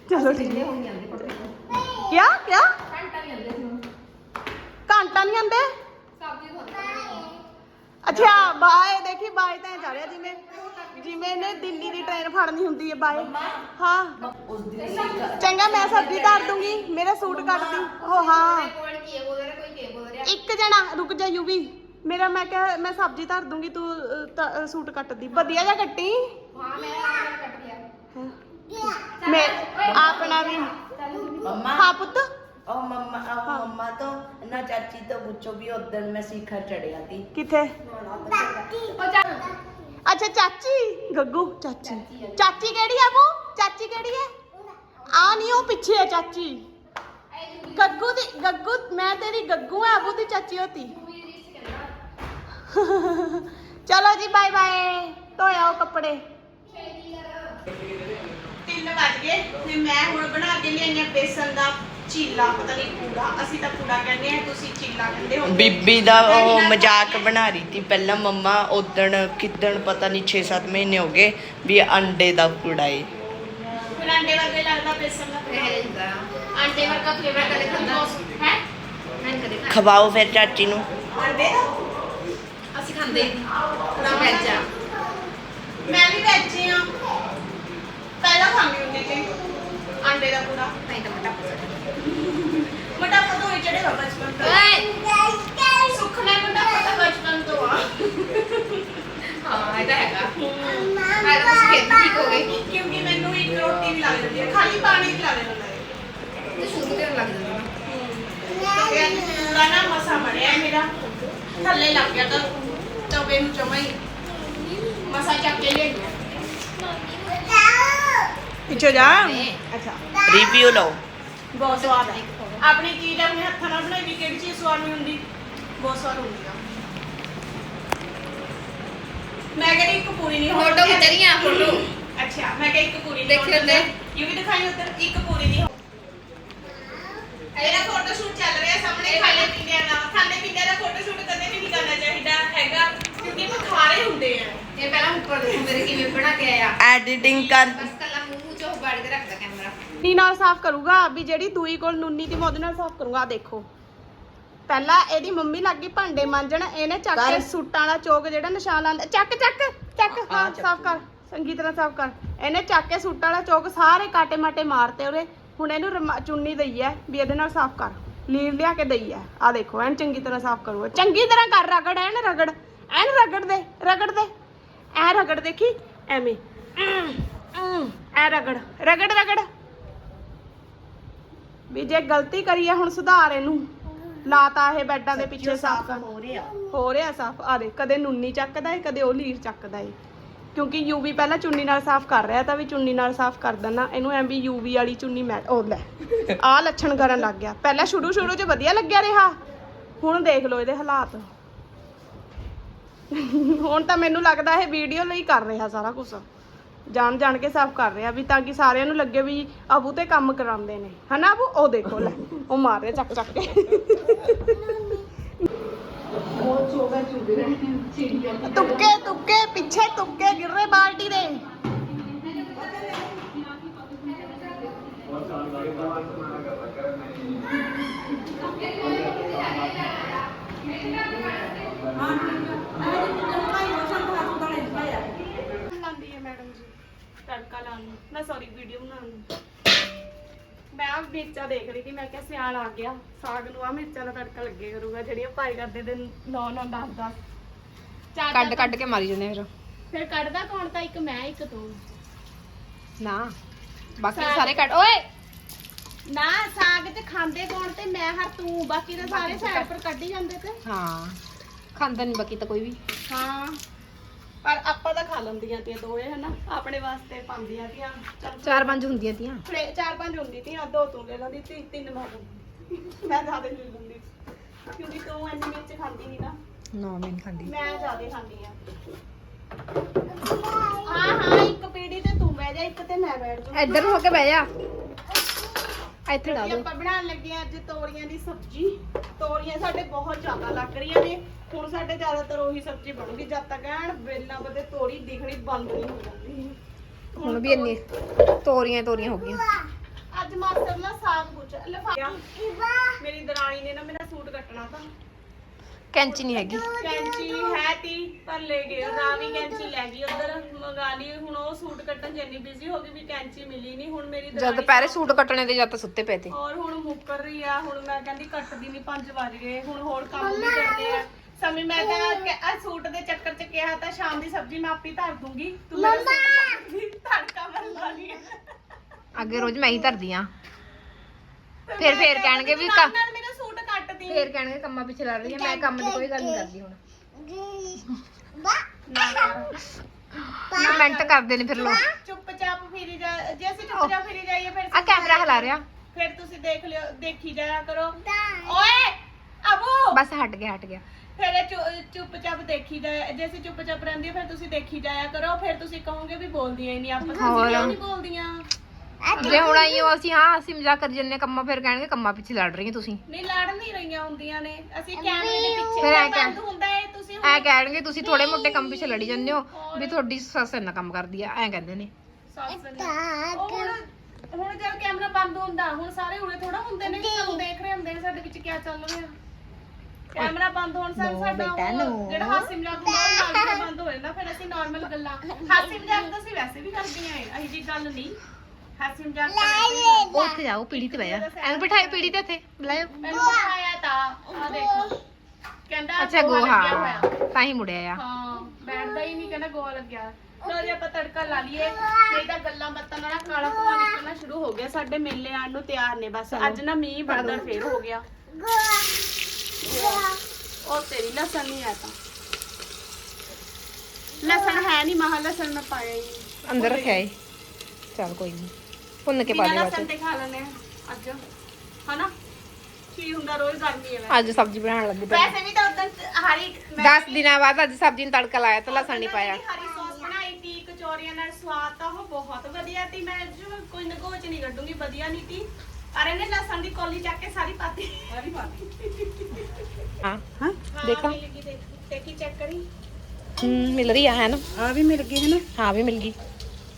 ਚਲੋ ਠੀਕ ਹੈ ਕਿਆ ਕਿਆ ਘੰਟਾ ਨਹੀਂ ਆਂਦੇ ਅੱਛਾ ਬਾਏ ਦੇਖੀ ਬਾਏ ਤਾਂ ਜਾ ਰਿਹਾ ਜਿਵੇਂ ਜਿਵੇਂ ਇਹਨੇ ਦਿੱਲੀ ਦੀ ਟ੍ਰੇਨ ਫੜਨੀ ਹੁੰਦੀ ਹੈ ਬਾਏ ਹਾਂ
ਉਸ ਦਿਨ ਸੀ
ਚੰਗਾ ਮੈਂ ਸਬਜ਼ੀ ਧਰ ਦੂੰਗੀ ਮੇਰਾ ਸੂਟ ਕੱਟ ਦੀ ਉਹ ਹਾਂ ਇੱਕ ਜਣਾ ਰੁਕ ਜਾ ਯੂਵੀ ਮੇਰਾ ਮੈਂ ਕਿਹਾ ਮੈਂ ਸਬਜ਼ੀ ਧਰ ਦੂੰਗੀ ਤੂੰ ਅ, ਤ- ਅ, ਸੂਟ ਕੱਟ ਦੀ ਵਧੀਆ ਜਿਹਾ ਕੱਟੀ ਹੈਂ? ਮੈਂ ਆਪਣਾ ਵੀ
ਮੰਮਾ
ਹਾਂ ਪੁੱਤ
ਉਹ ਮੰਮਾ ਉਹ ਮੰਮਾ ਤੋਂ ਨਾ ਚਾਚੀ ਤੋਂ ਪੁੱਛੋ ਵੀ ਉਦੋਂ ਮੈਂ ਸਿਖਰ ਚੜਿਆ ਸੀ
ਕਿੱਥੇ ਅੱਛਾ ਚਾਚੀ ਗੱਗੂ ਚਾਚੀ ਚਾਚੀ ਕਿਹੜੀ ਆ ਉਹ ਚਾਚੀ ਕਿਹੜੀ ਹੈ ਆ ਨਹੀਂ ਉਹ ਪਿੱਛੇ ਹੈ ਚਾਚੀ ਗੱਗੂ ਦੀ ਗੱਗੂ ਮੈਂ ਤੇਰੀ ਗੱਗੂ ਆ ਅਬੂ ਦੀ ਚਾਚੀ ਹੋਤੀ ਚਲੋ ਜੀ ਬਾਏ ਬਾਏ ਧੋਇਆ ਉਹ ਕੱਪੜੇ 3 ਵਜ ਗਏ ਤੇ ਮੈਂ ਹੁਣ ਬਣਾ ਕੇ ਲਿਆਈਆਂ ਬੇਸਨ ਦਾ ਚੀਲਾ ਪਤਾ ਨਹੀਂ ਪੂੜਾ ਅਸੀਂ ਤਾਂ ਪੂੜਾ ਕਹਿੰਦੇ ਆ ਤੁਸੀਂ ਚੀਲਾ ਕਹਿੰਦੇ ਹੋ
ਬੀਬੀ ਦਾ ਉਹ ਮਜ਼ਾਕ ਬਣਾ ਰਹੀ ਸੀ ਪਹਿਲਾਂ ਮੰਮਾ ਉਦਣ ਕਿਦਣ ਪਤਾ ਨਹੀਂ 6-7 ਮਹੀਨੇ ਹੋ ਗਏ ਵੀ ਅੰਡੇ ਦਾ ਪੂੜਾ ਏ।
ਫਿਰ ਅੰਡੇ ਵਰਗੇ ਲੱਗਦਾ ਬੇਸਨ ਦਾ ਪੂੜਾ? ਅੰਡੇ ਵਰਗਾ ਫਲੇਵਰ ਕਦੇ ਖਾਂਦਾ ਹੈ?
ਖਵਾਓ ਫਿਰ ਚਾਚੀ ਨੂੰ।
ਅੰਡੇ? ਦਾ
ਅਸੀਂ ਖਾਂਦੇ ਵੈਜ ਆ।
ਮੈਂ ਵੀ ਵੈਜੀ ਆ ਪਹਿਲਾਂ ਖਾਂਦੀ ਹੁੰਦੀ ਸੀ। ਅੰਡੇ ਦਾ ਪੂੜਾ।
ਨਹੀਂ ਤਾਂ ਮਟਾ
ਮੋਟਾਪਾ ਤੋਂ ਹੀ ਚੜੇਗਾ ਬਚਪਨ ਤੋਂ
ਓਏ!
ਸੁੱਖ ਨੇ ਮੋਟਾਪਾ ਤਾਂ ਬਚਪਨ ਤੋਂ ਆ।
ਹਾਂ ਇਹ ਤਾਂ ਹੈਗਾ। ਮੈਂ ਤਾਂ ਫਿਰ ਠੀਕ ਹੋ ਗਏ।
ਕਿਉਂਕਿ ਮੈਨੂੰ ਇੱਕ ਰੋਟੀ ਵੀ ਲੱਗ ਜਾਂਦੀ ਹੈ ਖਾਲੀ ਪਾਣੀ ਵੀ ਲੱਗ ਜਾਂਦਾ ਹੈ
ਤੇ ਸ਼ੁਰੂ ਤੋਂ ਲੱਗ ਜਾਂਦਾ
ਪੂਰਾ ਨਾ ਮਸਾ ਮੜਿਆ ਮੇਰਾ। ਥੱਲੇ ਲੱਗ ਗਿਆ ਤਾਂ। ਤਵੇ ਨੂੰ ਹੀ ਮਸਾ ਚੱਕ ਕੇ ਲੈ ਗਿਆ ਪਿੱਛੇ ਜਾ। ਅੱਛਾ।
ਰਿਵਿਊ ਲਓ।
ਬਹੁਤ ਸਵਾਦ ਹੈ। ਆਪਣੀ ਚੀਜ਼ ਆਪਣੇ ਹੱਥਾਂ ਨਾਲ ਬਣਾਈ ਵੀ ਕਿਹੜੀ ਚੀਜ਼ ਸਵਾਦ ਨਹੀਂ ਹੁੰਦੀ? ਬਹੁਤ ਸਵਾਦ ਹੁੰਦੀ ਆ। ਮੈਂ ਕਹਿੰਦੀ ਇੱਕ ਪੂਰੀ ਨਹੀਂ
ਫੋਟੋ ਖਿੱਚ ਰਹੀ ਆ ਫੋਟੋ
ਅੱਛਾ ਮੈਂ ਕਿਹਾ ਇੱਕ ਪੂਰੀ ਨਹੀਂ
ਦੇਖੀ ਉੱਧਰ।
ਇਹ ਵੀ ਦਿਖਾਈ ਉੱਧਰ। ਇੱਕ ਪੂਰੀ ਨਹੀਂ ਇਹਦਾ ਫੋਟੋ ਸ਼ੂਟ ਚੱਲ ਰਿਹਾ ਸਾਹਮਣੇ ਖਾਣੇ ਪੀਂਦਿਆਂ ਦਾ ਖਾਣੇ ਪੀਂਦਿਆਂ ਦਾ ਫੋਟੋ ਸ਼ੂਟ ਕਦੇ ਵੀ ਨਹੀਂ ਕਰਨਾ ਚਾਹੀਦਾ ਹੈਗਾ ਕਿਉਂਕਿ ਬੁਖਾਰੇ ਹੁੰਦੇ ਆ।
ਇਹ ਪਹਿਲਾਂ ਉੱਪਰ ਦੇਖੋ ਮੇਰੇ ਕਿਵੇਂ ਬਣਾ ਕੇ ਆਇਆ।
ਐਡੀਟਿੰਗ ਕਰ
ਚੋਂ ਬਾੜ ਕੇ ਰੱਖਦਾ ਕੈਮਰਾ।
ਨੀ ਨਾਲ ਸਾਫ਼ ਕਰੂਗਾ ਵੀ ਜਿਹੜੀ ਦੂਈ ਕੋਲ ਨੂਨੀ ਦੀ ਮੈਂ ਉਹਦੇ ਨਾਲ ਸਾਫ਼ ਕਰੂੰਗਾ ਆਹ ਦੇਖੋ। ਪਹਿਲਾਂ ਇਹਦੀ ਮੰਮੀ ਲੱਗੀ ਭਾਂਡੇ ਮਾਂਜਣ ਇਹਨੇ ਚੱਕ ਕੇ
ਕਰ।
ਸੂਟਾਂ ਵਾਲਾ ਚੋਕ ਜਿਹੜਾ ਨਿਸ਼ਾਨ ਲਾਂਦਾ ਚੱਕ ਚੱਕ ਚੱਕ ਹਾਂ ਸਾਫ਼ ਕਰ ਚੰਗੀ ਤਰ੍ਹਾਂ ਸਾਫ਼ ਕਰ। ਇਹਨੇ ਚੱਕ ਕੇ ਸੂਟਾਂ ਵਾਲਾ ਚੋਕ ਸਾਰੇ ਕਾਟੇ ਮਾਟੇ ਮਾਰਤੇ ਉਹਦੇ। ਹੁਣ ਇਹਨੂੰ ਰਮਾ- ਚੁੰਨੀ ਦਈ ਐ ਵੀ ਇਹਦੇ ਨਾਲ ਸਾਫ਼ ਕਰ। ਲੀਰ ਲਿਆ ਕੇ ਦਈ ਐ। ਆ ਦੇਖੋ ਐਨ ਚੰਗੀ ਤਰ੍ਹਾਂ ਸਾਫ਼ ਕਰੂਗਾ ਚੰਗੀ ਤਰ੍ਹਾਂ ਕਰ ਰਗੜ ਐਨ ਰਗੜ ਐਨ ਰਗੜ ਦੇ ਰਗੜ ਦੇ। ਐ ਰਗੜ ਦੇਖੀ ਐਵੇਂ। ਅਮ, ਐ ਰਗੜ ਰਗੜ ਰਗੜ। ਵੀ ਜੇ ਗਲਤੀ ਕਰੀ ਹੈ ਹੁਣ ਸੁਧਾਰ ਇਹਨੂੰ। ਲਾਤਾ ਇਹ ਬੈੱਡਾਂ ਦੇ ਪਿੱਛੇ ਸਾਫ਼ ਕਰ
ਹੋ ਰਿਹਾ।
ਹੋ ਰਿਹਾ ਸਾਫ਼। ਆ ਦੇ ਕਦੇ ਨੂਨੀ ਚੱਕਦਾ ਏ ਕਦੇ ਉਹ ਲੀਰ ਚੱਕਦਾ ਏ। ਕਿਉਂਕਿ ਯੂਵੀ ਪਹਿਲਾਂ ਚੁੰਨੀ ਨਾਲ ਸਾਫ਼ ਕਰ ਰਿਹਾ ਤਾਂ ਵੀ ਚੁੰਨੀ ਨਾਲ ਸਾਫ਼ ਕਰ ਦਿੰਦਾ। ਇਹਨੂੰ ਐਂ ਵੀ ਯੂਵੀ ਵਾਲੀ ਚੁੰਨੀ ਮੈਂ ਉਹ ਲੈ। ਆ ਲੱਛਣ ਕਰਨ ਲੱਗ ਗਿਆ। ਪਹਿਲਾਂ ਸ਼ੁਰੂ ਸ਼ੁਰੂ 'ਚ ਵਧੀਆ ਲੱਗਿਆ ਰਿਹਾ। ਹੁਣ ਦੇਖ ਲਓ ਇਹਦੇ ਹਾਲਾਤ। ਹੁਣ ਤਾਂ ਮੈਨੂੰ ਲੱਗਦਾ ਇਹ ਵੀਡੀਓ ਲਈ ਕਰ ਰਿਹਾ ਸਾਰਾ ਕੁਝ ਜਾਣ ਜਾਣ ਕੇ ਸਾਫ਼ ਕਰ ਰਿਹਾ ਵੀ ਤਾਂ ਕਿ ਸਾਰਿਆਂ ਨੂੰ ਲੱਗੇ ਵੀ ਅਬੂ ਤੇ ਕੰਮ ਕਰਾਉਂਦੇ ਨੇ ਹਨਾ ਅਬੂ ਉਹ ਦੇਖੋ ਲੈ ਉਹ ਮਾਰ ਰਿਹਾ ਚੱਕ ਚੱਕ ਕੇ ਤੁੱਕੇ ਤੁੱਕੇ ਪਿੱਛੇ ਤੁੱਕੇ ਗਿਰ ਰਹੇ ਬਾਲਟੀ ਦੇ ਮੈਡਮ ਜੀ ਤੜਕਾ ਲਾਉਣ ਨੂੰ ਨਾ ਸੌਰੀ ਵੀਡੀਓ ਬਣਾਉਣ ਨੂੰ। ਮੈਂ ਆ ਮਿਰਚਾਂ ਦੇਖ ਰਹੀ ਸੀ ਮੈਂ ਕਿਹਾ ਸਿਆਲ ਆ ਗਿਆ। ਸਾਗ ਨੂੰ ਆ ਮਿਰਚਾਂ ਦਾ ਤੜਕਾ ਲੱਗੇ ਕਰੂਗਾ ਜਿਹੜੀਆਂ ਭਾਈ ਕਰਦੇ ਦੇ 9 9 10 10 ਚਾਰ
ਕੱਢ ਕੱਢ ਕੇ ਮਾਰੀ ਜਾਂਦੇ ਫਿਰ।
ਫਿਰ ਕੱਢਦਾ ਕੌਣ ਤਾਂ ਇੱਕ ਮੈਂ ਇੱਕ ਤੂੰ
ਨਾ ਬਾਕੀ ਸਾਰੇ ਕੱਢ ਓਏ!
ਨਾ ਸਾਗ ਤੇ ਖਾਂਦੇ ਕੌਣ ਤੇ ਮੈਂ ਹਰ ਤੂੰ ਬਾਕੀ ਤਾਂ ਸਾਰੇ ਸਾਈਡ ਪਰ ਕੱਢੀ ਜਾਂਦੇ ਤੇ।
ਹਾਂ ਖਾਂਦਾ ਨਹੀਂ ਬਾਕੀ ਤਾਂ ਕੋਈ ਵੀ।
ਹਾਂ। ਪਰ ਆਪਾਂ ਤਾਂ ਖਾ ਲੈਂਦੀਆਂ ਤੀਆਂ ਦੋਏ ਹਨਾ? ਆਪਣੇ ਵਾਸਤੇ ਪਾਉਂਦੀਆਂ ਤੀਆਂ। ਚੱਲ
ਚਾਰ ਪੰਜ ਹੁੰਦੀਆਂ ਤੀਆਂ।
ਚਾਰ ਪੰਜ ਹੁੰਦੀ ਤੀਆਂ ਦੋ ਤੂੰ ਲੈ ਲੈਂਦੀ ਤੀ ਤਿੰਨ ਮੈਂ ਲੈਂਦੀ। ਮੈਂ ਜ਼ਿਆਦਾ ਲੈ ਲੈਂਦੀ ਕਿਉਂਕਿ ਤੂੰ ਇੰਨੀ ਮਿਰਚ ਖਾਂਦੀ ਨਹੀਂ ਨਾ।
ਨਾ ਮੈਂ ਨਹੀਂ ਖਾਂਦੀ।
ਮੈਂ ਜ਼ਿਆਦਾ ਖਾਂਦੀ ਆ। ਹਾਂ ਹਾਂ ਇੱਕ ਪੀੜੀ ਤੇ ਤੂੰ ਬਹਿ ਜਾ ਇੱਕ ਤੇ ਮੈਂ ਬੈਠ ਜਾ
ਇੱਧਰ ਹੋ ਕੇ ਬਹਿ ਜਾ।
ਇੱਥੇ ਲਾ
ਕਿਉਂਕਿ
ਦਿਓ।
ਆਪਾਂ ਬਣਾਉਣ ਲੱਗੇ ਹਾਂ ਅੱਜ ਤੋਰੀਆਂ ਦੀ ਸਬਜ਼ੀ। ਤੋਰੀਆਂ ਸਾਡੇ ਬਹੁਤ ਜ਼ਿਆਦਾ ਲੱਗ ਰਹੀਆਂ ਨੇ। ਹੁਣ ਸਾਡੇ ਜ਼ਿਆਦਾਤਰ ਉਹੀ ਸਬਜ਼ੀ ਬਣੂਗੀ। ਜਦ ਤੱਕ ਐਨ ਵੇਲਾਂ ਬਦੇ ਤੋਰੀ ਦਿਖਣੀ ਬੰਦ ਨਹੀਂ ਹੋ ਜਾਂਦੀ।
ਹੁਣ ਵੀ ਇੰਨੀ ਤੋਰੀਆਂ ਤੋਰੀਆਂ ਹੋ ਗਈਆਂ।
ਅੱਜ ਮਾਸਟਰ ਸਾਗ ਪੁੱਛ ਮੇਰੀ ਦਰਾਣੀ ਨੇ ਨਾ ਮੇਰਾ ਸੂਟ ਕੱਟਣਾ ਤਾਂ।
ਕੈਂਚੀ ਨਹੀਂ ਹੈਗੀ।
ਕੈਂਚੀ ਹੈ ਤੀ ਪਰ ਲੈ ਗਏ ਰਾਵੀ ਕੈਂਚੀ ਲੈ ਗਈ ਉਧਰ ਮੰਗਾ ਲਈ ਹੁਣ ਉਹ ਸੂਟ ਕੱਟਣ ਚ ਇੰਨੀ ਬਿਜ਼ੀ ਹੋ ਗਈ ਵੀ ਕੈਂਚੀ ਮਿਲੀ ਨਹੀਂ ਹੁਣ ਮੇਰੀ
ਜਦ
ਦਰਾਣੀ
ਦੁਪਹਿਰੇ ਸੂਟ ਕੱਟਣੇ ਤੇ ਜਦ ਤਾਂ ਸੁੱਤੇ ਪਏ ਤੇ।
ਔਰ ਹੁਣ ਮੁੱਕਰ ਰਹੀ ਆ ਹੁਣ ਮੈਂ ਕਹਿੰਦੀ ਕੱਟਦੀ ਨਹੀਂ 5 ਵਜ ਗਏ ਹੁਣ ਹੋਰ ਕੰਮ ਵੀ ਕਰਨੇ ਆ। ਸਮੀ ਮੈਂ ਤਾਂ ਕਿ- ਆਹ ਸੂਟ ਦੇ ਚੱਕਰ ਚ ਕਿਹਾ ਤਾਂ ਸ਼ਾਮ ਦੀ ਸਬਜ਼ੀ ਮੈਂ ਆਪੇ ਧਰ ਦੂੰਗੀ ਤੂੰ ਮੇਰਾ ਸੂਟ ਤੜਕਾ ਬੰਦਾ ਨਹੀਂ
ਅੱਗੇ ਰੋਜ਼ ਮੈਂ ਹੀ ਧਰਦੀ ਆ। ਫਿਰ ਫੇਰ ਕਹਿਣਗੇ ਵੀ ਕ-
ਮੇਰਾ ਸੂਟ ਕੱਟਦੀ
ਫੇਰ ਕਹਿਣਗੇ ਕੰਮਾਂ ਪਿੱਛੇ ਲੜ ਰਹੀ ਆ ਮੈਂ ਕੰਮ ਦੀ ਕੋਈ ਗੱਲ ਨਹੀਂ ਕਰਦੀ ਹੁਣ।
ਨਾ ਕਰ।
ਕਮੈਂਟ ਕਰਦੇ ਨੇ ਫਿਰ ਲੋਕ।
ਚੁੱਪਚਾਪ ਫਿਰੀ ਜਾ ਜੇ ਅਸੀਂ ਚੁੱਪਚਾਪ ਫਿਰੀ ਜਾਈਏ ਫਿਰ
ਆ ਕੈਮਰਾ ਹਿਲਾ ਰਿਹਾ।
ਫਿਰ ਤੁਸੀਂ ਦੇਖ ਲਿਓ ਦੇਖੀ ਜਾਇਆ ਕਰੋ। ਓਏ ਅਬੂ!
ਬਸ ਹਟ ਗਿਆ ਹਟ ਗਿਆ।
ਫਿਰ ਇਹ ਚੁ- ਚੁੱਪਚਾਪ ਦੇਖੀ ਜਾਇਆ ਜੇ ਅਸੀਂ ਚੁੱਪਚਾਪ ਰਹਿੰਦੇ ਫਿਰ ਤੁਸੀਂ ਦੇਖੀ ਜਾਇਆ ਕਰੋ। ਫਿਰ ਤੁਸੀਂ ਕਹੋਗੇ ਵੀ ਬੋਲਦੀਆਂ ਹੀ ਨਹੀਂ ਆਪਸ ਵਿੱਚ
ਹੋਰ।
ਕਿਉਂ ਨਹੀਂ ਬੋਲਦੀਆਂ?
ਜੇ ਹੁਣ ਆਈ ਹੋ ਅਸੀਂ ਹਾਂ ਅਸੀਂ ਮਜ਼ਾਕ ਕਰ ਜੰਨੇ ਕੰਮਾਂ ਫਿਰ ਕਹਿਣਗੇ ਕੰਮਾਂ ਪਿੱਛੇ ਲੜ ਰਹੀਆਂ ਤੁਸੀਂ।
ਨਹੀਂ ਲੜ ਨਹੀਂ ਰਹੀਆਂ ਹੁੰਦੀਆਂ ਨੇ। ਅਸੀਂ ਕੈਮਰੇ ਦੇ ਪਿੱਛੇ
ਫਿਰ ਐਂ
ਬੰਦ ਹੁੰਦਾ ਹੈ ਤੁਸੀਂ
ਐ ਕਹਿਣਗੇ ਤੁਸੀਂ ਥੋੜੇ ਮੋਟੇ ਕੰਮ ਪਿੱਛੇ ਲੜੀ ਜਾਂਦੇ ਹੋ ਵੀ ਤੁਹਾਡੀ ਸੱਸ ਇੰਨਾ ਕੰਮ ਕਰਦੀ ਆ ਐ ਕਹਿੰਦੇ ਨੇ।
ਸੱਸ ਨੇ ਉਹ ਹੁਣ ਹੁਣ ਜਦ ਕੈਮਰਾ ਬੰਦ ਹੁੰਦਾ ਹੁਣ ਸਾਰੇ ਉਰੇ ਥੋੜਾ ਹੁੰਦੇ ਨੇ ਸਭ ਦੇਖ ਰਹੇ ਹੁੰਦੇ ਨੇ ਸਾਡੇ ਵਿੱਚ ਕੀ ਚੱਲ ਰਿਹਾ। ਕੈਮਰਾ ਬੰਦ ਹੋਣ ਸਾਰ ਸਾਡਾ ਉਹ ਜਿਹੜਾ ਹਾਸੀ ਮਜ਼ਾਕ ਹੁੰਦਾ ਉਹ ਨਾਲ ਦੀ ਨਾਲ ਬੰਦ ਹੋ ਜਾਂਦਾ ਫਿਰ ਅਸੀਂ ਨਾਰਮਲ ਗੱਲਾਂ। ਹਾਸੀ ਮਜ਼ਾਕ ਤਾਂ ਅਸੀਂ ਵੈਸੇ ਵੀ ਕਰਦੀਆਂ ਐ ਅਹੀ ਜੀ ਗੱਲ ਨਹੀਂ। ਹਾਸੀ ਮਜ਼ਾਕ ਤਾਂ ਵੈਸੇ ਵੀ
ਉੱਥੇ ਜਾਓ ਪੀੜੀ ਤੇ ਬਹਿ ਜਾ। ਐਂ ਬਿਠਾਏ ਪੀੜੀ ਤੇ ਇੱਥੇ। ਬੁਲਾਇਓ।
ਮੈਨੂੰ ਆਇਆ ਤਾਂ। ਆ ਦੇਖੋ। ਕਹਿੰਦਾ
ਅੱਛਾ
ਗੋਹਾ
ਗੋਹਾ।
ਲੱਗਿਆ ਹੋਇਆ।
ਤਾਂ ਹੀ ਮੁੜਿਆ ਆ।
ਹਾਂ ਬੈਠਦਾ ਹੀ ਨਹੀਂ ਕਹਿੰਦਾ ਗੋਹਾ ਲੱਗਿਆ। ਲੋ ਜੀ ਆਪਾਂ ਤੜਕਾ ਲਾ ਲਈਏ। ਨਹੀਂ ਤਾਂ ਗੱਲਾਂ ਬਾਤਾਂ ਨਾਲ ਨਾ ਕਾਲਾ ਧੂਆ ਨਿਕਲਣਾ ਸ਼ੁਰੂ ਹੋ ਗਿਆ। ਸਾਡੇ ਮੇਲੇ ਆਣ ਨੂੰ ਤਿਆਰ ਨੇ ਬਸ। ਅੱਜ ਨਾ ਮੀਂਹ ਬੱਦਲ ਫੇਰ ਹੋ ਗਿਆ। ਉਹ ਤੇਰੀ ਲਸਣ ਨਹੀਂ ਆਇਆ ਤਾਂ। ਲਸਣ ਹੈ ਨਹੀਂ ਮਹਾ ਲਸਣ ਮੈਂ ਪਾਇਆ ਹੀ ਨਹੀਂ।
ਅੰਦਰ ਰੱਖਿਆ ਏ। ਚੱਲ ਕੋਈ ਨਹੀਂ। ਭੁੰਨ ਕੇ ਪਾ
ਬਿਨਾਂ
ਦੇ
ਲਸਣ
ਬਾਅਦ
ਤੇ ਖਾ ਲੈਣੇ ਆ ਅੱਜ ਹਨਾ ਕੀ ਹੁੰਦਾ ਰੋਜ਼ ਗਰਮੀ ਹੈ
ਚ। ਅੱਜ ਸਬਜ਼ੀ ਬਣਾਉਣ ਲੱਗੀ ਪਈ
ਵੈਸੇ ਵੀ ਤਾਂ ਉਦੋਂ ਹਰੀ ਮੈਂ
10 ਦਿਨਾਂ ਬਾਅਦ ਅੱਜ ਸਬਜ਼ੀ ਨੂੰ ਤੜਕਾ ਲਾਇਆ ਤਾਂ ਲਸਣ ਨਹੀਂ ਪਾਇਆ
ਹਰੀ ਸੌਸ ਬਣਾਈ ਤੀ ਕਚੌਰੀਆਂ ਨਾਲ ਸਵਾਦ ਤਾਂ ਉਹ ਬਹੁਤ ਵਧੀਆ ਤੀ ਮੈਂ ਜੋ ਕੋਈ ਨਗੋਚ ਨਹੀਂ ਕੱਢੂੰਗੀ ਵਧੀਆ ਨਹੀਂ ਤੀ ਪਰ ਇਹਨੇ ਲਸਣ ਦੀ ਕੋਲੀ ਚੱਕ ਕੇ ਸਾਰੀ ਪਾਤੀ ਸਾਰੀ ਪਾਤੀ
ਹਾਂ ਹਾਂ ਦੇਖਾਂ
ਮਿਲ ਗਈ ਦੇਖ ਦੇਖੀ ਚੈੱਕ ਕਰੀ
ਹੂੰ ਮਿਲ ਰਹੀ ਆ ਹੈ ਨਾ
ਆ ਵੀ ਮਿਲ ਗਈ ਹੈ ਨਾ
ਹਾਂ ਵੀ ਮਿਲ ਗਈ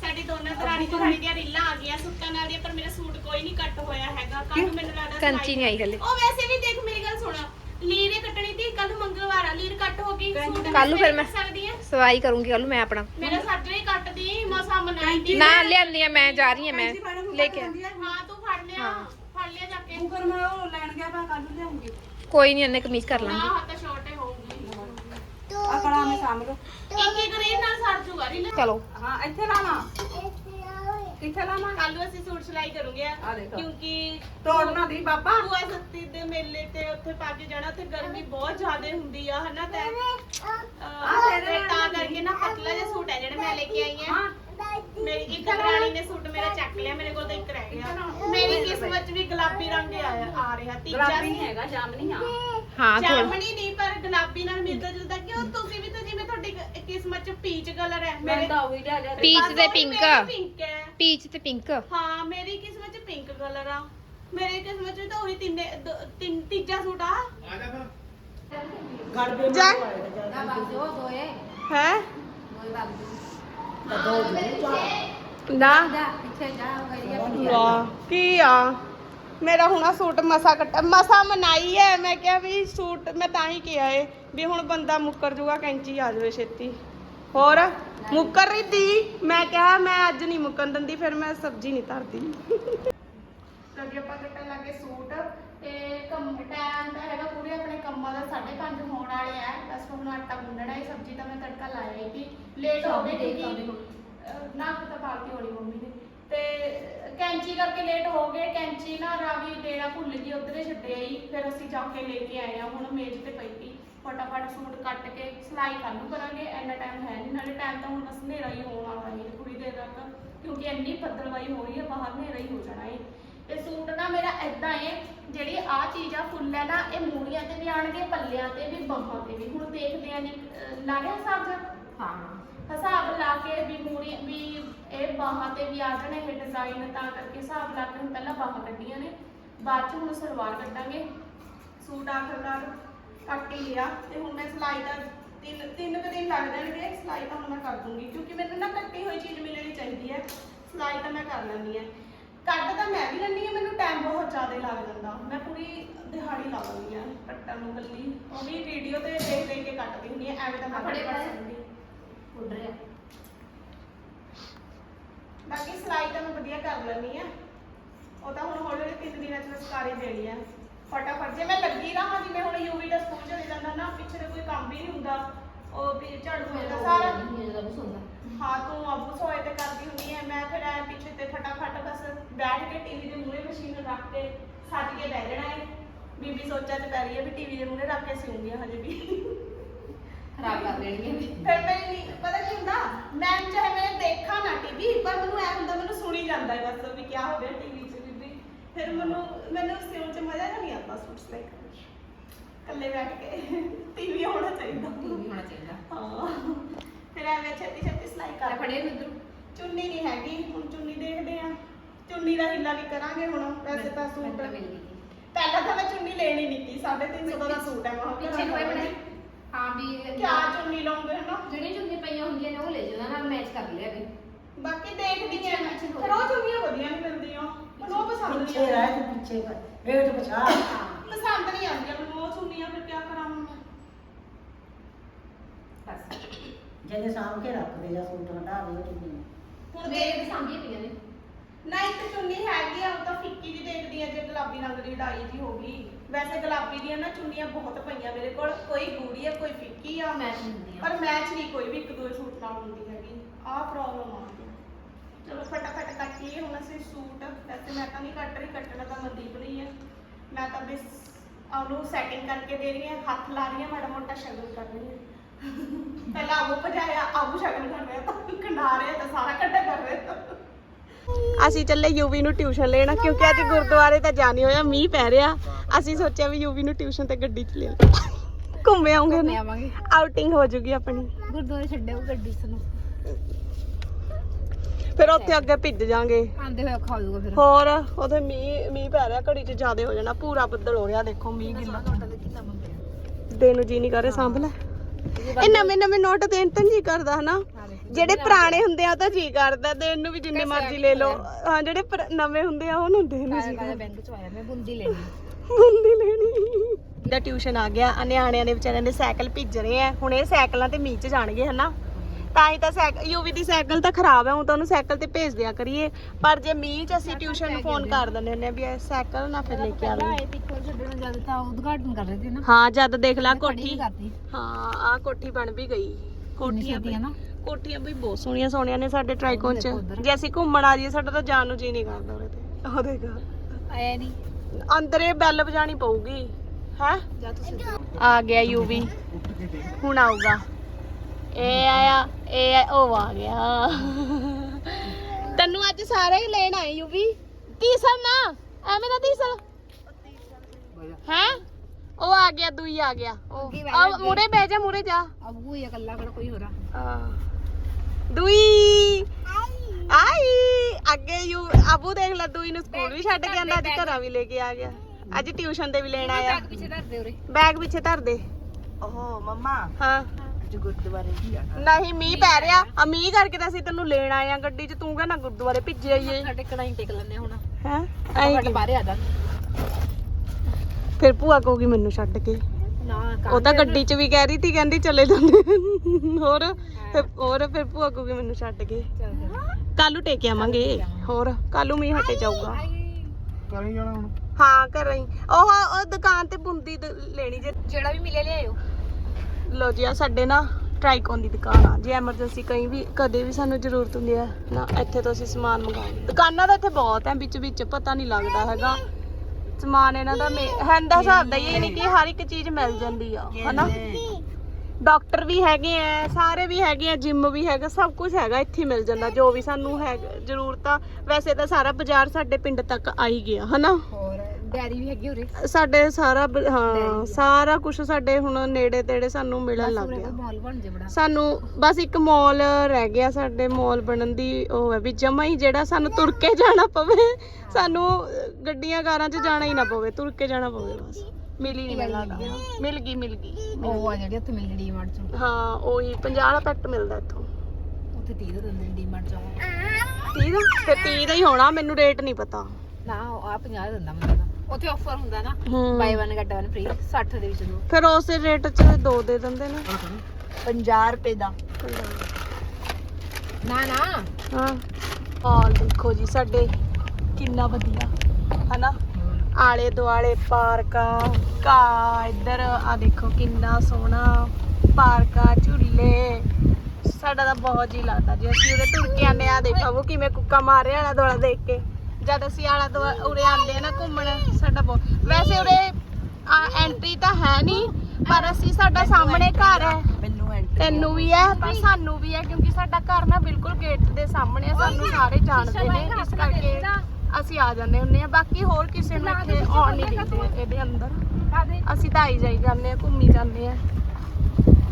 ਸਾਡੀ ਦੋਨਾਂ ਦਰਾਣੀ ਦਰਾਣੀ ਦੀਆਂ ਰੀਲਾਂ ਆ ਗਈਆਂ ਸੁੱਟਾਂ ਨਾਲ ਦੀਆਂ ਪਰ ਮੇਰਾ ਸੂਟ ਕੋਈ ਨਹੀਂ ਕੱਟ ਹੋਇਆ ਹੈਗਾ। ਕੱਲ ਨੂੰ ਮੈਨੂੰ ਲੱਗਦਾ
ਕੰਚੀ
ਸਿਲਾਈ-
ਨਹੀਂ ਆਈ ਹਲੇ।
ਉਹ ਵੈਸੇ ਵੀ ਦੇਖ ਮੇਰੀ ਗੱਲ ਸੁਣ। ਲੀਰ ਇਹ ਕੱਟਣੀ ਤੀ ਕੱਲ ਨੂੰ ਮੰਗਲਵਾਰ ਆ। ਲੀਰ ਕੱਟ ਹੋ ਗਈ ਸੂਟ
ਕੱਲ੍ਹ ਨੂੰ ਫਿਰ ਮੈਂ-
ਕੱਟ ਸਕਦੀ ਆ
ਸਵਾਈ ਕਰੂੰਗੀ ਕੱਲ ਨੂੰ ਮੈਂ ਆਪਣਾ।
ਮੇਰਾ ਸੱਜਰੇ ਹੀ ਕੱਟਦੀ ਮਸਾ ਮਨਾਈ ਦੀ।
ਨਾ ਲਿਆਂਦੀ ਆ ਮੈਂ ਜਾ ਰਹੀ ਆ ਮੈਂ ਲੈ ਕੇ।
ਹਾਂ ਤੂੰ ਫੜ ਲਿਆ ਫੜ ਲਿਆ ਜਾ ਕੇ।
ਤੂੰ ਕਰ ਮੈਂ ਉਹ ਲੈਣ ਗਿਆ ਮੈਂ ਕੱਲ ਨੂੰ ਲਿਆਉਂਗੀ।
ਕੋਈ ਨਹੀਂ ਇਹਨੇ ਕਮੀਜ਼ ਕਰ ਲਾਂਗੇ।
ਛੋਟੇ ਹੋਊਗੀ।
ਕੜਾ ਮੈਂ ਸਾਂਭ ਲਓ
ਇੱਕ ਇੱਕ ਰੀਲ ਨਾਲ ਸਰ ਜੂਗਾ ਰੀਲ
ਚਲੋ।
ਹਾਂ ਇੱਥੇ ਲਾਵਾਂ। ਕਿੱਥੇ ਲਾਵਾਂ।
ਕੱਲ ਨੂੰ ਅਸੀਂ ਸੂਟ ਸਿਲਾਈ ਕਰੂਗੇ
ਆ ਦੇਖੋ।
ਕਿਉਂਕਿ
ਤੋੜਨਾ ਦੀ ਬਾਬਾ
ਭੂਆ ਸੱਤੀ ਦੇ ਮੇਲੇ ਤੇ ਉੱਥੇ ਪਾ ਕੇ ਜਾਣਾ ਤੇ ਗਰਮੀ ਬਹੁਤ ਜ਼ਿਆਦਾ ਹੁੰਦੀ ਆ ਹਨਾ ਤੇ? ਅਹ, ਤੇ ਤਾਂ ਕਰਕੇ ਨਾ ਪਤਲਾ ਜਿਹਾ ਸੂਟ ਹੈ ਜਿਹੜਾ ਮੈਂ ਲੈ ਕੇ ਆਈ ਆ। ਮੇਰੀ ਇੱਕ ਦਰਾਣੀ ਨੇ ਸੂਟ ਮੇਰਾ ਚੱਕ ਲਿਆ ਮੇਰੇ ਕੋਲ ਤਾਂ ਇੱਕ ਰਹਿ ਗਿਆ। ਮੇਰੀ ਕਿਸਮਤ 'ਚ ਵੀ ਗੁਲਾਬੀ ਰੰਗ ਆਇਆ ਆ ਰਿਹਾ ਤੀਜਾ
ਗੁਲਾਬੀ ਨਹੀਂ ਹੈਗਾ ਜਾਮਨੀ ਆ।
ਹਾਂ ਥੋੜਾ
ਜਾਮਣੀ ਨਹੀਂ ਪਰ ਗੁਲਾਬੀ ਨਾਲ ਮਿਲਦਾ ਜੁਲਦਾ। ਕਿਉਂ ਤੁਸੀਂ ਵੀ ਤਾਂ ਜਿਵੇਂ ਤੁਹਾਡੀ ਕ- ਕਿਸਮਤ 'ਚ ਪੀਚ ਕਲਰ ਹੈ।
ਮੈਂ ਤਾਂ ਉਹੀ ਲਿਆ। ਜਾ
ਪੀਚ ਤੇ
ਉਹੀ
ਪਿੰਕ
ਹੈ।
ਪੀਚ ਤੇ ਪਿੰਕ
ਹਾਂ ਮੇਰੀ ਕਿਸਮਤ 'ਚ ਪਿੰਕ ਕਲਰ ਆ। ਮੇਰੀ ਕਿਸਮਤ 'ਚ ਤਾਂ ਉਹੀ ਤਿੰਨੇ ਦ- ਤਿੰਨ ਤੀਜਾ ਸੂਟ ਆ। ਜਾ ਹੈ? ਨਾ। ਵਾਹ ਕੀ ਆ? ਮੇਰਾ ਹੁਣਾ ਸੂਟ ਮਸਾ ਕੱਟਾ ਮਸਾ ਮਨਾਈ ਹੈ ਮੈਂ ਕਿਹਾ ਵੀ ਸੂਟ ਮੈਂ ਤਾਂ ਹੀ ਕਿਹਾ ਏ ਵੀ ਹੁਣ ਬੰਦਾ ਮੁੱਕਰ ਜੂਗਾ ਕੈਂਚੀ ਆ ਜਾਵੇ ਛੇਤੀ। ਹੋਰ? ਮੁੱਕਰ ਰਹੀ ਤੀ? ਮੈਂ ਕਿਹਾ ਮੈਂ ਅੱਜ ਨਹੀਂ ਮੁੱਕਣ ਦਿੰਦੀ ਫਿਰ ਮੈਂ ਸਬਜ਼ੀ ਨਹੀਂ ਧਰਦੀ। ਅੱਗੇ ਆਪਾਂ ਕੱਟਣ ਲੱਗੇ ਸੂਟ। ਤੇ ਕੰਮ ਟਾਈਮ ਤਾਂ ਹੈਗਾ ਪੂਰੇ ਆਪਣੇ ਕੰਮਾਂ ਦਾ 5:30 ਹੋਣ ਵਾਲੇ ਆ ਬਸ ਹੁਣ ਆਟਾ ਗੁੰਨਣਾ ਹੈ ਸਬਜ਼ੀ ਤਾਂ ਮੈਂ ਤੜਕਾ ਲਾਇਆ ਹੀ ਸੀ ਲੇਟ ਹੋ ਗਈ ਨਾ ਪਤਾ ਪਾਲਤੀ ਹੋਣੀ ਮੰਮੀ ਨੇ। ਤੇ ਕੈਂਚੀ ਕਰਕੇ ਲੇਟ ਹੋ ਗਏ, ਕੈਂਚੀ ਨਾ ਰਾਵੀ ਦੇਣਾ ਭੁੱਲ ਗਈ, ਉਧਰੇ ਛੱਡਿਆ ਹੀ, ਫਿਰ ਅਸੀਂ ਜਾ ਕੇ ਲੈ ਕੇ ਆਏ ਆ, ਹੁਣ ਮੇਜ਼ ਤੇ ਪਈ ਤੀ ਫਟਾਫਟ ਸੂਟ ਕੱਟ ਕੇ ਸਿਲਾਈ ਕੱਲ੍ਹ ਨੂੰ ਕਰਾਂਗੇ, ਇੰਨਾ ਟਾਈਮ ਹੈ ਨਹੀਂ ਨਾਲੇ ਟਾਈਮ ਤਾਂ ਹੁਣ ਬਸ ਹਨੇਰਾ ਹੀ ਹੋਣ ਵਾਲਾ ਹੈ ਥੋੜੀ ਦੇਰ ਤੱਕ, ਕਿਉਂਕਿ ਇੰਨੀ ਬੱਦਲਵਾਈ ਹੋ ਰਹੀ ਹੈ, ਬਾਹਰ ਹਨੇਰਾ ਹੀ ਹੋ ਜਾਣਾ ਹੈ ਤੇ ਸੂਟ ਨਾ ਮੇਰਾ ਐਦਾਂ ਹੈ ਜਿਹੜੀ ਆ ਚੀਜ਼ ਆ, ਫੁੱਲ ਹੈ ਨਾ, ਇਹ ਮੂੜੀਆਂ ਤੇ ਵੀ ਆਣਗੇ, ਪੱਲਿਆਂ ਤੇ ਵੀ ਬਾਹਾਂ ਤੇ ਵੀ, ਹੁਣ ਦੇਖਦੇ ਆ ਨਹੀਂ ਲਾ ਗਿਆ ਹਿਸਾਬ
ਹਾਂ।
ਹਿਸਾਬ ਲਾ ਕੇ ਵੀ ਮੂਰੀ ਵੀ ਇਹ ਬਾਹਾਂ ਤੇ ਵੀ ਆ ਜਾਣਾ ਇਹ ਡਿਜ਼ਾਈਨ ਤਾਂ ਕਰਕੇ ਹਿਸਾਬ ਲਾ ਕੇ ਹੁਣ ਪਹਿਲਾਂ ਬਾਹਾਂ ਕੱਢੀਆਂ ਨੇ ਬਾਅਦ ਚ ਹੁਣ ਸਲਵਾਰ ਕੱਢਾਂਗੇ। ਸੂਟ ਆਖਰਕਾਰ ਕੱਟ ਹੀ ਲਿਆ ਤੇ ਹੁਣ ਮੈਂ ਸਿਲਾਈ ਦਾ ਤਿੰਨ ਤਿੰਨ ਕੁ ਦਿਨ ਲੱਗ ਜਾਣਗੇ ਸਿਲਾਈ ਤਾਂ ਹੁਣ ਮੈਂ ਕਰ ਦੂੰਗੀ ਕਿਉਂਕਿ ਮੈਨੂੰ ਨਾ ਕੱਟੀ ਹੋਈ ਚੀਜ਼ ਮਿਲਣੀ ਚਾਹੀਦੀ ਹੈ ਸਿਲਾਈ ਤਾਂ ਮੈਂ ਕਰ ਲੈਂਦੀ ਹਾਂ। ਕੱਟ ਤਾਂ ਮੈਂ ਵੀ ਲੈਂਦੀ ਹਾਂ ਮੈਨੂੰ ਟਾਈਮ ਬਹੁਤ ਜ਼ਿਆਦਾ ਲੱਗ ਜਾਂਦਾ ਮੈਂ ਪੂਰੀ ਦਿਹਾੜੀ ਲਾ ਲੈਂਦੀ ਹਾਂ ਕੱਟਣ ਨੂੰ ਗੱਲੀ ਉਹ ਵੀ ਵੀਡੀਓ ਤੇ ਦੇਖ ਦੇਖ ਕੇ ਕੱਟਦੀ ਹੁੰਦੀ ਹਾਂ ਐਵੇਂ ਤਾਂ ਮੈਂ
ਪਏ।
ਸਕਦੀ
ਉੱਡ ਰਿਹਾ।
ਬਾਕੀ ਸਿਲਾਈ ਤਾਂ ਮੈਂ ਵਧੀਆ ਕਰ ਲੈਂਦੀ ਆ। ਉਹ ਤਾਂ ਹੁਣ ਹੌਲੀ ਹੌਲੀ ਤਿੰਨ ਦਿਨਾਂ ਚ ਮੈਂ ਸਕਾਰੇ ਦੇਣੀ ਆ। ਫਟਾਫਟ ਜੇ ਮੈਂ ਲੱਗੀ ਰਹਾਂ ਜਿਵੇਂ ਹੁਣ ਯੂਵੀ ਦਾ ਸਕੂਲ ਚਲੇ ਜਾਂਦਾ ਨਾ ਪਿੱਛੇ ਤਾਂ ਕੋਈ ਕੰਮ ਵੀ ਨਹੀਂ ਹੁੰਦਾ। ਉਹ ਵੀ ਝੜ ਹੁੰਦਾ ਸਾਰਾ
ਜਿਹੜਾ ਕੁਝ ਹੁੰਦਾ
ਹਾਂ ਤੂੰ ਅਬੂ ਸੋਏ ਤੇ ਕਰਦੀ ਹੁੰਦੀ ਹੈ ਮੈਂ ਫਿਰ ਐ ਪਿੱਛੇ ਤੇ ਫਟਾਫਟ ਬਸ ਬੈਠ ਕੇ ਟੀਵੀ ਦੇ ਮੂਹਰੇ ਮਸ਼ੀਨ ਰੱਖ ਕੇ ਸੱਜ ਕੇ ਬਹਿ ਜਾਣਾ ਹੈ ਬੀਬੀ ਸੋਚਾਂ ਚ ਪੈ ਰਹੀ ਹੈ ਵੀ ਟੀਵੀ ਦੇ ਮੂਹਰੇ ਰੱਖ ਕੇ ਸਿਉਂਦੀ ਆ ਹਜੇ ਵੀ।
ਖਰਾਬ ਕਰ ਦੇਣਗੇ
ਫਿਰ ਮੈਂ ਨਹੀਂ ਪਤਾ ਕੀ ਹੁੰਦਾ? ਮੈਂ ਚਾਹੇ ਮੈਂ ਦੇਖਾਂ ਨਾ ਟੀਵੀ ਪਰ ਮੈਨੂੰ ਐ ਹੁੰਦਾ ਮੈਨੂੰ ਸੁਣੀ ਜਾਂਦਾ ਹੈ ਬਸ ਵੀ ਕੀ ਹੋ ਰਿਹਾ ਟੀਵੀ 'ਚ ਬੀਬੀ ਫਿਰ ਮੈਨੂੰ ਮੈਨੂੰ ਸਿਉਣ 'ਚ ਮਜ਼ਾ ਨਹੀਂ ਆਉਂਦਾ ਸੂਟ ਸਿਲਾਈ ਕਰਨ 'ਚ ਇਕੱਲੇ ਬੈਠ ਕੇ ਟੀਵੀ ਹੋਣਾ ਚਾਹੀਦਾ।
ਟੀਵੀ ਹੋਣਾ ਚਾਹੀਦਾ।
ਹਾਂ। ਫਿਰ ਐਵੇਂ ਛੇਤੀ ਛੇਤੀ ਸਿਲਾਈ
ਕਰ ਫੜੇ ਉਧਰ
ਚੁੰਨੀ ਨਹੀਂ ਹੈਗੀ ਹੁਣ ਚੁੰਨੀ ਦੇਖਦੇ ਆ ਚੁੰਨੀ ਦਾ ਹਿੱਲਾ ਵੀ ਕਰਾਂਗੇ ਹੁਣ ਵੈਸੇ ਤਾਂ ਸੂਟ ਪਹਿਲਾਂ ਤਾਂ ਮੈਂ ਚੁੰਨੀ ਲੈਣੀ ਨਹੀਂ ਸੀ 350 ਦਾ ਸੂਟ ਹੈ ਮੈਂ
ਪਿੱਛੇ ਨੂੰ ਬਣੇ ਹਾਂ ਵੀ
ਕਿਆ ਚੁੰਨੀ ਲਵਾਂਗੇ ਹਨਾ
ਜਿਹੜੀਆਂ ਚੁੰਨੀਆਂ ਪਈਆਂ ਹੁੰਦੀਆਂ ਨੇ ਉਹ ਲੈ ਜਾਓ ਨਾਲ ਮੈਚ ਕਰ ਲਿਆ ਵੀ।
ਬਾਕੀ ਦੇਖਦੀ
ਪਿੱਛੇ ਹੋ।
ਫਿਰ ਉਹ ਚੁੰਨੀਆਂ ਵਧੀਆ ਨਹੀਂ ਮਿਲਦੀਆਂ। ਮੈਨੂੰ ਉਹ ਪਸੰਦ ਨਹੀਂ
ਪਿੱਛੇ ਰਹਿ
ਆਉਂਦੀਆਂ।
ਤੂੰ ਪਿੱਛੇ ਕਰ ਰੇਟ ਬਚਾ
ਪਸੰਦ ਨਹੀਂ ਆਉਂਦੀਆਂ। ਮੈਨੂੰ ਉਹ ਚੁੰਨੀਆਂ ਫਿਰ ਕਿਆ ਕਰਾਂ ਹੁਣ। ਮੈਂ
ਬਸ।
ਜਿਹਦੇ ਸਾਹਮਣੇ ਕੇ ਰੱਖ ਦੇ ਜਾਂ ਸੂਟ ਹਟਾ ਦੇ ਕਿੰਨੀ
ਹੁਣ
ਮੇਰੇ
ਦੇਖ।
ਵੀ ਸਾਂਭੀਆਂ ਪਈਆਂ ਨੇ।
ਨਾ ਇੱਕ ਚੁੰਨੀ ਹੈਗੀ ਆ ਉਹ ਤਾਂ ਫਿੱਕੀ ਜੀ ਦੇਖਦੀ ਆ ਜੇ ਗੁਲਾਬੀ ਰੰਗ ਦੀ ਡਾਈ ਜੀ ਹੋ ਗਈ। ਵੈਸੇ ਗੁਲਾਬੀ ਦੀਆਂ ਨਾ ਚੁੰਨੀਆਂ ਬਹੁਤ ਪਈਆਂ ਮੇਰੇ ਕੋਲ ਕੋਈ ਗੂੜੀ ਆ ਕੋਈ ਫਿੱਕੀ ਆ।
ਮੈਚ ਨਹੀਂ ਹੁੰਦੀਆਂ
ਪਰ ਮੈਚ ਨਹੀਂ ਕੋਈ ਵੀ ਇੱਕ ਦੂਜੇ ਸੂਟ ਨਾਲ ਹੁੰਦੀ ਹੈਗੀ। ਆਹ ਪ੍ਰੋਬਲਮ ਆ। ਚਲੋ ਫਟਾਫਟ ਕੱਟ ਲਈਏ ਹੁਣ ਅਸੀਂ ਸੂਟ। ਵੈਸੇ ਮੈਂ ਤਾਂ ਨਹੀਂ ਕੱਟ ਰਹੀ ਕੱਟਣਾ ਤਾਂ ਮਨਦੀਪ ਨਹੀਂ ਹੈ ਮੈਂ ਤਾਂ ਬਸ ਉਹਨੂੰ ਸੈਟਿੰਗ ਕਰਕੇ ਦੇ ਰਹੀ ਹਾਂ ਹੱਥ ਲਾ ਰਹੀ ਹਾਂ ਮਾੜਾ ਮੋਟਾ ਸ਼ਗਨ ਕਰ ਰਹੀ ਹਾਂ ਪਹਿਲਾਂ ਆਬੂ ਭਜਾਇਆ ਆਬੂ ਸ਼ਗਨ ਕਰ ਰਿਹਾ ਤਾਂ ਕਨਾ ਰਿਹਾ ਤਾਂ ਸਾਰਾ ਇਕੱਠਾ ਕਰ ਰਿਹਾ ਅਸੀਂ ਚੱਲੇ ਯੂਵੀ ਨੂੰ ਟਿਊਸ਼ਨ ਲੈਣਾ ਕਿਉਂਕਿ ਅੱਜ ਗੁਰਦੁਆਰੇ ਤਾਂ ਜਾਣੀ ਹੋਇਆ ਮੀਂਹ ਪੈ ਰਿਹਾ। ਅਸੀਂ ਸੋਚਿਆ ਵੀ ਯੂਵੀ ਨੂੰ ਟਿਊਸ਼ਨ ਤੇ ਗੱਡੀ 'ਚ ਲੈ ਘੁੰਮੇ ਆਉਂਗੇ
ਘੁੰਮੇ ਆਵਾਂਗੇ।
ਆਊਟਿੰਗ ਹੋ ਜੂਗੀ ਆਪਣੀ।
ਗੁਰਦੁਆਰੇ ਛੱਡਿਓ ਗੱਡੀ ਸਾਨੂੰ।
ਫਿਰ ਉੱਥੇ ਅੱਗੇ ਭਿੱਜ ਜਾਾਂਗੇ।
ਆਂਦੇ ਹੋਏ ਖਾ ਲੂਗਾ ਫਿਰ।
ਹੋਰ ਉਥੇ ਮੀਂਹ ਮੀਂਹ ਪੈ ਰਿਹਾ ਘੜੀ 'ਚ ਜ਼ਿਆਦਾ ਹੋ ਜਾਣਾ। ਪੂਰਾ ਬੱਦਲ ਹੋ ਰਿਹਾ ਦੇਖੋ ਮੀਂਹ
ਕਿੰਨਾ
ਦੇ ਨੂੰ ਜੀ ਨਹੀਂ ਕਰੇ ਸਾਂਭ ਲੈ। ਇਹ ਨਵੇਂ ਨਵੇਂ ਨੋਟ ਦੇਣ ਤਾਂ ਜੀ ਕਰਦਾ ਹਨਾ? ਜਿਹੜੇ ਪੁਰਾਣੇ ਹੁੰਦੇ ਆ ਉਹ ਤਾਂ ਜੀ ਕਰਦਾ ਦੇਣ ਨੂੰ ਵੀ ਜਿੰਨੇ ਮਰਜ਼ੀ ਲੈ ਲਓ। ਹਾਂ ਜਿਹੜੇ ਪੁਰ- ਨਵੇਂ ਹੁੰਦੇ ਆ ਉਹਨੂੰ ਦੇਣ ਨੂੰ ਜੀ।
ਕਾਇਆ ਬੈਂਕ ਚ ਆਇਆ ਮੈਂ ਬੁੰਦੀ ਲੈਣੀ।
ਮੁੰਦੀ ਲੈਣੀ। ਦਾ ਟਿਊਸ਼ਨ ਆ ਗਿਆ। ਆ ਨਿਆਣਿਆਂ ਦੇ ਵਿਚਾਰਿਆਂ ਦੇ ਸਾਈਕਲ ਭਿੱਜ ਰਹੇ ਆ। ਹੁਣ ਇਹ ਸਾਈਕਲਾਂ ਤੇ ਮੀਂਹ ਚ ਜਾਣਗੇ ਹਨਾ? ਤਾਂ ਹੀ ਤਾਂ ਸਾਈਕਲ ਯੂਵੀ ਦੀ ਸਾਈਕਲ ਤਾਂ ਖਰਾਬ ਹੈ ਹੁਣ ਤਾਂ ਉਹਨੂੰ ਸਾਈਕਲ ਤੇ ਭੇਜ ਦਿਆ ਕਰੀਏ। ਪਰ ਜੇ ਮੀਂਹ ਚ ਅਸੀਂ ਟਿਊਸ਼ਨ ਨੂੰ ਫੋਨ ਕਰ ਦਿੰਦੇ ਹੁੰਦੇ ਆ ਵੀ ਇਹ ਸਾਈਕਲ ਨਾ ਫਿਰ ਲੈ ਕੇ ਆਵੇ।
ਆਏ ਤੇ ਕੋਲ ਛੱਡਣ ਜਦ ਤਾਂ ਉਦਘਾਟਨ ਕਰ ਰਹੇ ਸੀ ਨਾ।
ਹਾਂ ਜਦ ਦੇਖ ਲਾ ਕੋਠੀ। ਹਾਂ ਆ ਕੋਠੀ ਬਣ ਵੀ ਗਈ। ਕੋਠੀਆਂ
ਛੇਤੀ ਆ ਨਾ
ਕੋਠੀਆਂ ਵੀ ਬਹੁਤ ਸੋਹਣੀਆਂ ਸੋਹਣੀਆਂ ਨੇ ਸਾਡੇ ਟ੍ਰਾਈਕੋਨ ਚ। ਜੇ ਅਸੀਂ ਘੁੰਮਣ ਆ ਜਾਈਏ ਸਾਡਾ ਤਾਂ ਜਾਣ ਨੂੰ ਜੀ ਨਹੀਂ ਕਰਦਾ ਉਹਦੇ ਤੇ। ਉਹ ਦੇਖ।
ਆਇਆ ਨਹੀਂ।
ਅੰਦਰੇ ਬੈਲ ਵਜਾਣੀ ਪਊਗੀ। ਹੈ?
ਜਾ ਤੁਸੀਂ
ਆ ਗਿਆ ਯੂਵੀ। ਹੁਣ ਆਊਗਾ। ਇਹ ਆਇਆ ਇਹ ਉਹ ਆ ਗਿਆ। ਤੈਨੂੰ ਅੱਜ ਸਾਰੇ ਹੀ ਲੈਣ ਆਏ ਯੂਵੀ। ਤੀਸਰ ਨਾ। ਐਵੇਂ ਨਾ ਤੀਸਰ। ਹੈ? ਉਹ ਆ ਗਿਆ ਦੂਈ ਆ ਗਿਆ। ਉਹ
ਅੱਗੇ ਬਹਿ
ਆ
ਜਾ।
ਮੂਰੇ ਬਹਿ ਜਾ ਮੂਰੇ ਜਾ।
ਅਬੂ ਹੀ ਇਕੱਲਾ ਕਰ ਕੋਈ ਹੋਰ ਆ।
ਆ ਦੂਈ। ਆਈ। ਅੱਗੇ ਯੂ ਅਬੂ ਦੇਖ ਲੈ ਦੂਈ ਨੂੰ ਸਕੂਲ ਵੀ ਛੱਡ ਕੇ ਆਂਦਾ ਅੱਜ ਘਰਾਂ ਵੀ ਲੈ ਕੇ ਆ ਗਿਆ। ਅੱਜ ਟਿਊਸ਼ਨ ਤੇ ਵੀ ਲੈਣ ਆਇਆ।
ਬੈਗ ਪਿੱਛੇ ਧਰ ਦੇ ਉਰੇ।
ਬੈਗ ਪਿੱਛੇ ਧਰ ਦੇ।
ਓਹ ਮੰਮਾ।
ਹਾਂ।
ਅੱਜ ਗੁਰਦੁਆਰੇ ਕੀ ਆ?
ਨਹੀਂ ਮੀਂਹ ਪੈ ਰਿਹਾ। ਆ ਮੀਂਹ ਕਰਕੇ ਤਾਂ ਅਸੀਂ ਤੈਨੂੰ ਲੈਣ ਆਏ ਆ ਗੱਡੀ 'ਚ। ਤੂੰ ਕਹਿੰਦਾ ਗੁਰਦੁਆਰੇ ਭਿੱਜੇ ਆਈਏ।
ਸਾਡੇ ਕੜਾਈ ਟੇਕ ਲੈਣੇ ਹੁਣ।
ਹੈ?
ਫਟਾਫਟ ਬਾਹਰ ਆ ਜਾ।
ਫਿਰ ਭੂਆ ਕਹੂਗੀ ਮੈਨੂੰ ਛੱਡ ਕੇ।
ਨਾ
ਉਹ ਤਾਂ ਗੱਡੀ 'ਚ ਵੀ ਕਹਿ ਰਹੀ ਸੀ ਕਹਿੰਦੀ ਚਲੇ ਜਾਂਦੇ। ਹੋਰ ਫਿਰ ਹੋਰ ਫਿਰ ਭੂਆ ਕਹੂਗੀ ਮੈਨੂੰ ਛੱਡ ਕੇ। ਕੱਲੂ ਟੇਕ ਆਵਾਂਗੇ। ਹੋਰ ਕੱਲੂ ਮੀਂਹ ਹਟੇ ਜਾਊਗਾ।
ਕਰੀ ਜਾਣਾ ਹੁਣ।
ਹਾਂ ਕਰ ਰਹੀ ਉਹ ਉਹ ਦੁਕਾਨ ਤੇ ਬੁੰਦੀ ਦ- ਲੈਣੀ ਜੇ।
ਜਿਹੜਾ ਵੀ ਮਿਲੇ ਲਿਆਇਓ।
ਲੋ ਜੀ ਆ ਸਾਡੇ ਨਾ ਟ੍ਰਾਈਕੋਨ ਦੀ ਦੁਕਾਨ ਆ। ਜੇ ਐਮਰਜੈਂਸੀ ਕहीं ਵੀ ਕਦੇ ਵੀ ਸਾਨੂੰ ਜ਼ਰੂਰਤ ਹੁੰਦੀ ਹੈ ਨਾ ਇੱਥੇ ਤੋਂ ਅਸੀਂ ਸਮਾਨ ਮੰਗਾਉਂਦੇ ਦੁਕਾਨਾਂ ਤਾਂ ਇੱਥੇ ਬਹੁਤ ਹੈ ਵਿੱਚ ਵਿੱਚ ਪਤਾ ਨਹੀਂ ਲੱਗਦਾ ਹੈਗਾ। ਸਮਾਨ ਇਹਨਾਂ ਦਾ ਹੈਂਦਾ ਹਿਸਾਬ ਦਾ ਹੀ ਹੈ, ਯਾਨੀ ਕਿ ਹਰ ਇੱਕ ਚੀਜ਼ ਮਿਲ ਜਾਂਦੀ ਆ ਹਨਾ? ਡਾਕਟਰ ਵੀ ਹੈਗੇ ਆ ਸਾਰੇ ਵੀ ਹੈਗੇ ਆ ਜਿਮ ਵੀ ਹੈਗਾ ਸਭ ਕੁਝ ਹੈਗਾ ਇੱਥੇ ਹੀ ਮਿਲ ਜਾਂਦਾ ਜੋ ਵੀ ਸਾਨੂੰ ਹੈ ਜ਼ਰੂਰਤ ਆ ਵੈਸੇ ਤਾਂ ਸਾਰਾ ਬਾਜ਼ਾਰ ਸਾਡੇ ਪਿੰਡ ਤੱਕ ਆ ਹੀ ਗਿਆ ਹਨਾ?
ਹੋਰ? ਡੈਰੀ ਵੀ ਹੈਗੀ ਉਰੇ?
ਸਾਡੇ ਸਾਰਾ ਬ- ਹਾਂ ਸਾਰਾ ਕੁਝ ਸਾਡੇ ਹੁਣ ਨੇੜੇ ਤੇੜੇ ਸਾਨੂੰ ਮਿਲਣ ਲੱਗ ਗਿਆ।
ਮਾਲ ਬਣ ਜੇ ਬੜਾ।
ਸਾਨੂੰ ਬਸ ਇੱਕ ਮਾਲ ਰਹਿ ਗਿਆ ਸਾਡੇ ਮਾਲ ਬਣਨ ਦੀ ਉਹ ਹੈ ਵੀ ਜਮਾ ਹੀ ਜਿਹੜਾ ਸਾਨੂੰ ਤੁਰ ਕੇ ਜਾਣਾ ਪਵੇ। ਸਾਨੂੰ ਅਹ, ਗੱਡੀਆਂ ਕਾਰਾਂ 'ਚ ਜਾਣਾ ਹੀ ਨਾ ਪਵੇ ਤੁਰ ਕੇ ਜਾਣਾ ਪਵੇ ਬਸ। ਮਿਲੀ ਨਹੀਂ ਲੱਗਦਾ ਮਿਲ ਗਈ ਮਿਲ ਗਈ
ਉਹ ਆ ਜਿਹੜੀ ਉੱਥੇ ਮਿਲਦੀ ਡੀਮਾਰਟ ਚ।
ਹਾਂ ਉਹੀ 50 ਵਾਲਾ ਪੈਕਟ ਮਿਲਦਾ ਇੱਥੋਂ।
ਉੱਥੇ 30 ਦਾ ਦਿੰਦੇ ਡੀਮਾਰਟ ਚ।
30 ਦਾ? ਤੇ 30 ਦਾ ਹੀ ਹੋਣਾ ਮੈਨੂੰ ਰੇਟ ਨਹੀਂ ਪਤਾ।
ਨਾ ਆ 50 ਦਾ ਦਿੰਦਾ ਮੈਨੂੰ ਉੱਥੇ ਆਫਰ ਹੁੰਦਾ ਨਾ
ਹੂੰ।
ਬਾਈ 1 ਗੈਟ 1 ਫ੍ਰੀ 60 ਦੇ ਵਿੱਚ ਦੋ
ਫਿਰ ਉਸੇ ਰੇਟ 'ਚ ਦੋ ਦੇ ਦਿੰਦੇ ਨੇ?
50 ਰੁਪਏ ਦਾ।
ਨਾ ਨਾ।
ਹਾਂ। ਹਾਲ ਦੇਖੋ ਜੀ ਸਾਡੇ ਕਿੰਨਾ ਵਧੀਆ ਹਨਾ? ਆਲੇ ਦੁਆਲੇ ਪਾਰਕਾਂ ਕਾ ਇੱਧਰ ਆ ਦੇਖੋ ਕਿੰਨਾ ਸੋਹਣਾ ਪਾਰਕਾਂ ਝੂਲੇ। ਸਾਡਾ ਤਾਂ ਬਹੁਤ ਜੀ ਲੱਗਦਾ ਜੀ। ਅਸੀਂ ਉਰੇ ਤੁਰ ਕੇ ਆਨੇ ਆ ਦੇਖੋ ਉਹ ਕਿਵੇਂ ਕੁੱਕਾ ਮਾਰ ਰਿਹਾ ਆਲਾ ਦੁਆਲਾ ਦੇਖ ਕੇ। ਜਦ ਅਸੀਂ ਆਲਾ ਦੁਆਲਾ ਉਰੇ ਆਂਦੇ ਆ ਨਾ ਘੁੰਮਣ ਸਾਡਾ ਬਹੁਤ ਵੈਸੇ ਉਰੇ ਐਂਟਰੀ ਤਾਂ ਹੈ ਨਹੀਂ ਪਰ ਅਸੀਂ ਸਾਡਾ ਸਾਹਮਣੇ ਘਰ ਹੈ। ਤੈਨੂੰ ਵੀ ਹੈ ਪਰ ਸਾਨੂੰ ਵੀ ਹੈ ਕਿਉਂਕਿ ਸਾਡਾ ਘਰ ਨਾ ਬਿਲਕੁਲ ਗੇਟ ਦੇ ਸਾਹਮਣੇ ਹੈ ਸਾਨੂੰ ਸਾਰੇ ਜਾਣਦੇ ਨੇ ਇਸ ਕਰਕੇ ਅਸੀਂ ਆ ਜਾਂਦੇ ਹੁੰਨੇ ਆ ਬਾਕੀ ਹੋਰ ਕਿਸੇ ਨੂੰ ਇੱਥੇ ਆਉਣ ਨਹੀਂ ਦਿੰਦੇ ਇਹਦੇ ਅੰਦਰ। ਅਸੀਂ ਤਾਂ ਆਈ ਜਾਈ ਜਾਂਦੇ ਆ ਘੁੰਮੀ ਜਾਂਦੇ ਆ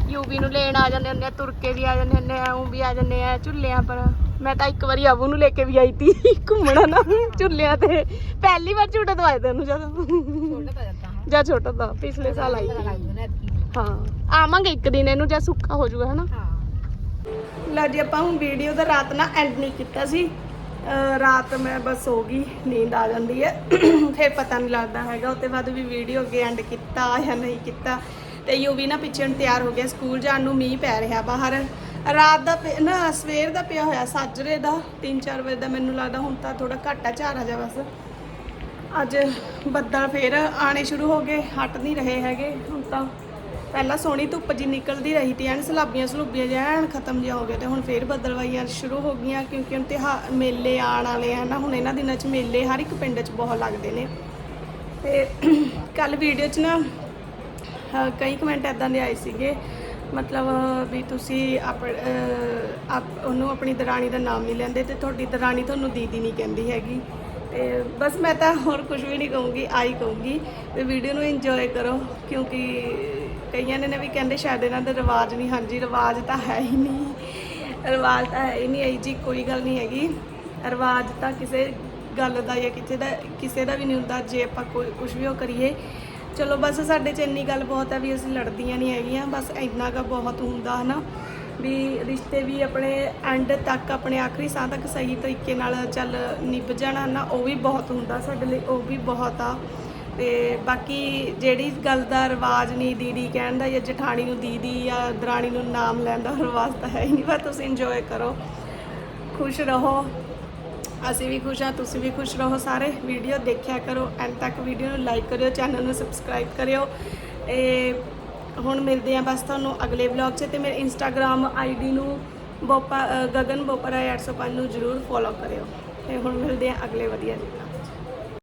ਯੂਵੀ ਨੂੰ ਲੈਣ ਆ ਜਾਂਦੇ ਹੁੰਦੇ ਆ ਤੁਰ ਕੇ ਵੀ ਆ ਜਾਂਦੇ ਹੁੰਦੇ ਆ ਉਹ ਵੀ ਆ ਜਾਂਦੇ ਆ ਝੁੱਲਿਆਂ ਪਰ। ਮੈਂ ਤਾਂ ਇੱਕ ਵਾਰੀ ਅਬੂ ਨੂੰ ਲੈ ਕੇ ਵੀ ਆਈ ਤੀ ਘੁੰਮਣਾ ਨਾ ਝੁੱਲਿਆਂ ਤੇ। ਪਹਿਲੀ ਵਾਰ ਝੂਟਾ ਦਵਾਏ ਤੈਨੂੰ ਜਦੋਂ।
ਛੋਟਾ ਪੈ ਜਾਂਦਾ ਹਾਂ।
ਜਾਂ ਛੋਟਾ ਦਾ ਪਿਛਲੇ ਸਾਲ ਆਈ ਤੀ ਹਾਂ ਆਵਾਂਗੇ ਇੱਕ ਦਿਨ ਇਹਨੂੰ ਜਾਂ ਸੁੱਕਾ ਹੋ ਜਾਊਗਾ ਹਨਾ?
ਹਾਂ।
ਲਓ ਜੀ ਆਪਾਂ ਹੁਣ ਵੀਡੀਓ ਦਾ ਰਾਤ ਨਾ ਐਂਡ ਨਹੀਂ ਕੀਤਾ ਸੀ। ਰਾਤ ਮੈਂ ਬਸ ਸੋ ਗਈ ਨੀਂਦ ਆ ਜਾਂਦੀ ਹੈ। ਫਿਰ ਪਤਾ ਨਹੀਂ ਲੱਗਦਾ ਹੈਗਾ ਉੱਤੇ ਬਾਅਦ ਵੀ ਵੀਡੀਓ ਅੱਗੇ ਐਂਡ ਕੀਤਾ ਜਾਂ ਨਹੀਂ ਕੀਤਾ। ਤੇ ਯੂਵੀ ਨਾ ਪਿੱਛੇ ਨੂੰ ਤਿਆਰ ਹੋ ਗਿਆ ਸਕੂਲ ਜਾਣ ਨੂੰ ਮੀਂਹ ਪੈ ਰਿਹਾ ਬਾਹਰ। ਰਾਤ ਦਾ ਪਿ- ਨਾ ਸਵੇਰ ਦਾ ਪਿਆ ਹੋਇਆ, ਸਾਜਰੇ ਦਾ 3-4 ਵਜੇ ਦਾ ਮੈਨੂੰ ਲੱਗਦਾ ਹੁਣ ਤਾਂ ਥੋੜਾ ਘੱਟ ਆ ਝਾਰ ਆ ਜਾ ਬਸ। ਅੱਜ ਬੱਦਲ ਫੇਰ ਆਣੇ ਸ਼ੁਰੂ ਹੋ ਗਏ, ਹਟ ਨਹੀਂ ਰਹੇ ਹੈਗੇ, ਹੁਣ ਤਾਂ ਪਹਿਲਾਂ ਸੋਹਣੀ ਧੁੱਪ ਜੀ ਨਿਕਲਦੀ ਰਹੀ ਤੇ, ਐਨ ਸਲਾਬੀਆਂ ਸਲੂਬੀਆਂ ਜਿਹਾ ਖਤਮ ਜਿਹਾ ਹੋ ਗਿਆ ਤੇ ਹੁਣ ਫੇਰ ਬੱਦਲਵਾਈਆਂ ਸ਼ੁਰੂ ਹੋ ਗਈਆਂ, ਕਿਉਂਕਿ ਹੁਣ ਤਿਉਹਾਰ ਮੇਲੇ ਆਣ ਵਾਲੇ ਆ ਨਾ, ਹੁਣ ਇਹਨਾਂ ਦਿਨਾਂ 'ਚ ਮੇਲੇ ਹਰ ਇੱਕ ਪਿੰਡ 'ਚ ਬਹੁਤ ਲੱਗਦੇ ਨੇ। ਤੇ ਕੱਲ ਵੀਡੀਓ 'ਚ ਨਾ, ਅਹ ਕਈ ਕਮੈਂਟ ਐਦਾਂ ਦੇ ਆਏ ਸੀਗੇ ਮਤਲਬ ਵੀ ਤੁਸੀਂ ਆਪ ਉਹਨੂੰ ਆਪਣੀ ਦਰਾਣੀ ਦਾ ਨਾਮ ਨਹੀਂ ਲੈਂਦੇ ਤੇ ਤੁਹਾਡੀ ਦਰਾਣੀ ਤੁਹਾਨੂੰ ਦੀਦੀ ਨਹੀਂ ਕਹਿੰਦੀ ਹੈਗੀ। ਤੇ ਬਸ ਮੈਂ ਤਾਂ ਹੋਰ ਕੁਝ ਵੀ ਨਹੀਂ ਕਹੂੰਗੀ ਆਈ ਕਹੂੰਗੀ ਤੇ ਵੀਡੀਓ ਨੂੰ ਇੰਜੋਏ ਕਰੋ, ਕਿਉਂਕਿ ਕਈਆਂ ਨੇ ਨੇ ਵੀ ਕਹਿੰਦੇ ਸ਼ਾਇਦ ਇਹਨਾਂ ਦਾ ਰਿਵਾਜ ਨਹੀਂ, ਹਾਂਜੀ, ਰਿਵਾਜ ਤਾਂ ਹੈ ਹੀ ਨਹੀਂ। ਰਿਵਾਜ ਤਾਂ ਹੈ ਹੀ ਨਹੀਂ ਆਈ ਜੀ ਕੋਈ ਗੱਲ ਨਹੀਂ ਹੈਗੀ। ਰਿਵਾਜ ਤਾਂ ਕਿਸੇ ਗੱਲ ਦਾ ਜਾਂ ਕਿਸੇ ਦਾ ਕਿਸੇ ਦਾ ਵੀ ਨਹੀਂ ਹੁੰਦਾ, ਜੇ ਆਪਾਂ ਕੋਈ ਕੁਝ ਵੀ ਉਹ ਕਰੀਏ ਚਲੋ ਬਸ ਸਾਡੇ 'ਚ ਇੰਨੀ ਗੱਲ ਬਹੁਤ ਹੈ ਵੀ ਅਸੀਂ ਲੜਦੀਆਂ ਨਹੀਂ ਹੈਗੀਆਂ, ਬਸ ਇੰਨਾ ਕੁ ਬਹੁਤ ਹੁੰਦਾ ਹਨਾ, ਵੀ ਰਿਸ਼ਤੇ ਵੀ ਆਪਣੇ ਐਂਡ ਤੱਕ, ਆਪਣੇ ਆਖਰੀ ਸਾਹ ਤੱਕ ਸਹੀ ਤਰੀਕੇ ਨਾਲ ਚੱਲ ਨਿਭ ਜਾਣਾ ਨਾ ਉਹ ਵੀ ਬਹੁਤ ਹੁੰਦਾ ਸਾਡੇ ਲਈ, ਉਹ ਵੀ ਬਹੁਤ ਆ। ਤੇ ਬਾਕੀ ਜਿਹੜੀ ਗੱਲ ਦਾ ਰਿਵਾਜ ਨਹੀਂ ਦੀਦੀ ਕਹਿਣ ਦਾ ਜਾਂ ਜਠਾਣੀ ਨੂੰ ਦੀਦੀ ਜਾਂ ਦਰਾਣੀ ਨੂੰ ਨਾਮ ਲੈਣ ਦਾ ਰਿਵਾਜ ਤਾਂ ਹੈ ਹੀ ਨਹੀਂ ਪਰ ਤੁਸੀਂ ਇੰਜੋਏ ਕਰੋ, ਖੁਸ਼ ਰਹੋ। ਅਸੀਂ ਵੀ ਖੁਸ਼ ਹਾਂ, ਤੁਸੀਂ ਵੀ ਖੁਸ਼ ਰਹੋ ਸਾਰੇ। ਵੀਡੀਓ ਦੇਖਿਆ ਕਰੋ, ਐਂਡ ਤੱਕ ਵੀਡੀਓ ਨੂੰ ਲਾਈਕ ਕਰਿਓ ਚੈਨਲ ਨੂੰ ਸਬਸਕ੍ਰਾਈਬ ਕਰਿਓ। ਇਹ ਹੁਣ ਮਿਲਦੇ ਆ ਬਸ ਤੁਹਾਨੂੰ ਅਗਲੇ ਵਲੌਗ 'ਚ ਤੇ ਮੇਰੇ ਇੰਸਟਾਗ੍ਰam ਆਈਡੀ ਨੂੰ ਬੋਪਾ ਗਗਨ ਬੋਪਰਾ 805 ਨੂੰ ਜਰੂਰ ਫੋਲੋ ਕਰਿਓ। ਤੇ ਹੁਣ ਮਿਲਦੇ ਆ ਅਗਲੇ ਵਧੀਆ ਜੀ। ਨਾਲ